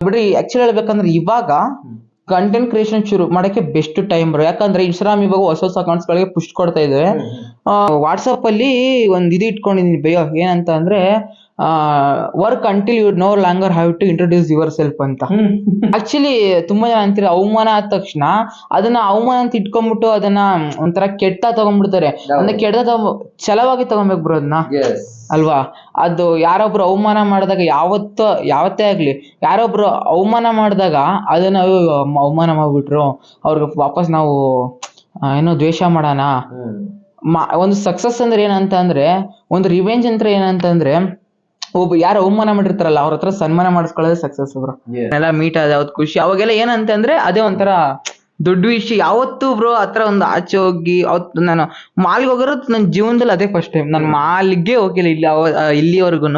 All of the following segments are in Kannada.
ಬಿಡ್ರಿ ಆಕ್ಚುಲಿ ಹೇಳ್ಬೇಕಂದ್ರೆ ಇವಾಗ ಕಂಟೆಂಟ್ ಕ್ರಿಯೇಷನ್ ಶುರು ಮಾಡಕ್ಕೆ ಬೆಸ್ಟ್ ಟೈಮ್ ಬ್ರೋ ಯಾಕಂದ್ರೆ ಇನ್ಸ್ಟಾಗ್ರಾಮ್ ಇವಾಗ ಹೊಸ ಹೊಸ ಅಕೌಂಟ್ಸ್ ಗಳಿಗೆ ಪುಷ್ ಕೊಡ್ತಾ ಇದೆ ವಾಟ್ಸಪ್ ಅಲ್ಲಿ ಒಂದ್ ಇದು ಇಟ್ಕೊಂಡಿದೀನಿ ಬಯೋ ಏನಂತ ಅಂದ್ರೆ work until you no longer have to introduce yourself ಅಂತ. ಆಕ್ಚುಲಿ ತುಂಬಾ ಜನ ಅಂತೀರ ಅವಮಾನ ಆದ ತಕ್ಷಣ ಅದನ್ನ ಅವಮಾನ ಅಂತ ಇಟ್ಕೊಂಡ್ಬಿಟ್ಟು ಅದನ್ನ ಒಂಥರ ಕೆಟ್ಟ ತಗೊಂಡ್ಬಿಡ್ತಾರೆ. ಅಂದ್ರೆ ಕೆಟ್ಟ ಛಲವಾಗಿ ತಗೊಂಬೇಕು ಬ್ರೋ ಅದನ್ನ ಅಲ್ವಾ? ಅದು ಯಾರೊಬ್ರು ಅವಮಾನ ಮಾಡಿದಾಗ ಯಾವತ್ತ ಯಾವತ್ತೇ ಆಗ್ಲಿ ಯಾರೊಬ್ರು ಅವಮಾನ ಮಾಡಿದಾಗ ಅದನ್ನ ಅವಮಾನ ಮಾಡ್ಬಿಟ್ರು. ಅವ್ರಿಗೆ ವಾಪಸ್ ನಾವು ಏನೋ ದ್ವೇಷ ಮಾಡೋಣ. ಒಂದು ಸಕ್ಸಸ್ ಅಂದ್ರೆ ಏನಂತ ಅಂದ್ರೆ ಒಂದು ರಿವೆಂಜ್ ಅಂತ ಏನಂತಂದ್ರೆ ಒಬ್ಬ ಯಾರು ಅವಮಾನ ಮಾಡಿರ್ತಾರಲ್ಲ ಅವ್ರ ಹತ್ರ ಸನ್ಮಾನ ಮಾಡಿಸ್ಕೊಳ್ಳೋದೇ ಸಕ್ಸಸ್ ಬ್ರೋ ಎಲ್ಲ ಮೀಟ್ ಆದ ಯಾವತ್ತು ಖುಷಿ. ಅವಾಗೆಲ್ಲ ಏನಂತಂದ್ರೆ ಅದೇ ಒಂಥರ ದೊಡ್ಡ ವಿಷಯ. ಯಾವತ್ತು ಬ್ರೋ ಹತ್ರ ಒಂದು ಆಚೆ ಹೋಗಿ ಅವತ್ತು ನಾನು ಮಾಲ್ಗೆ ಹೋಗಿರೋದು ನನ್ನ ಜೀವನದಲ್ಲಿ ಅದೇ ಫಸ್ಟ್ ಟೈಮ್ ನಾನು ಮಾಲ್ಗೆ ಹೋಗಿಲ್ಲ ಇಲ್ಲಿ ಇಲ್ಲಿವರೆಗೂ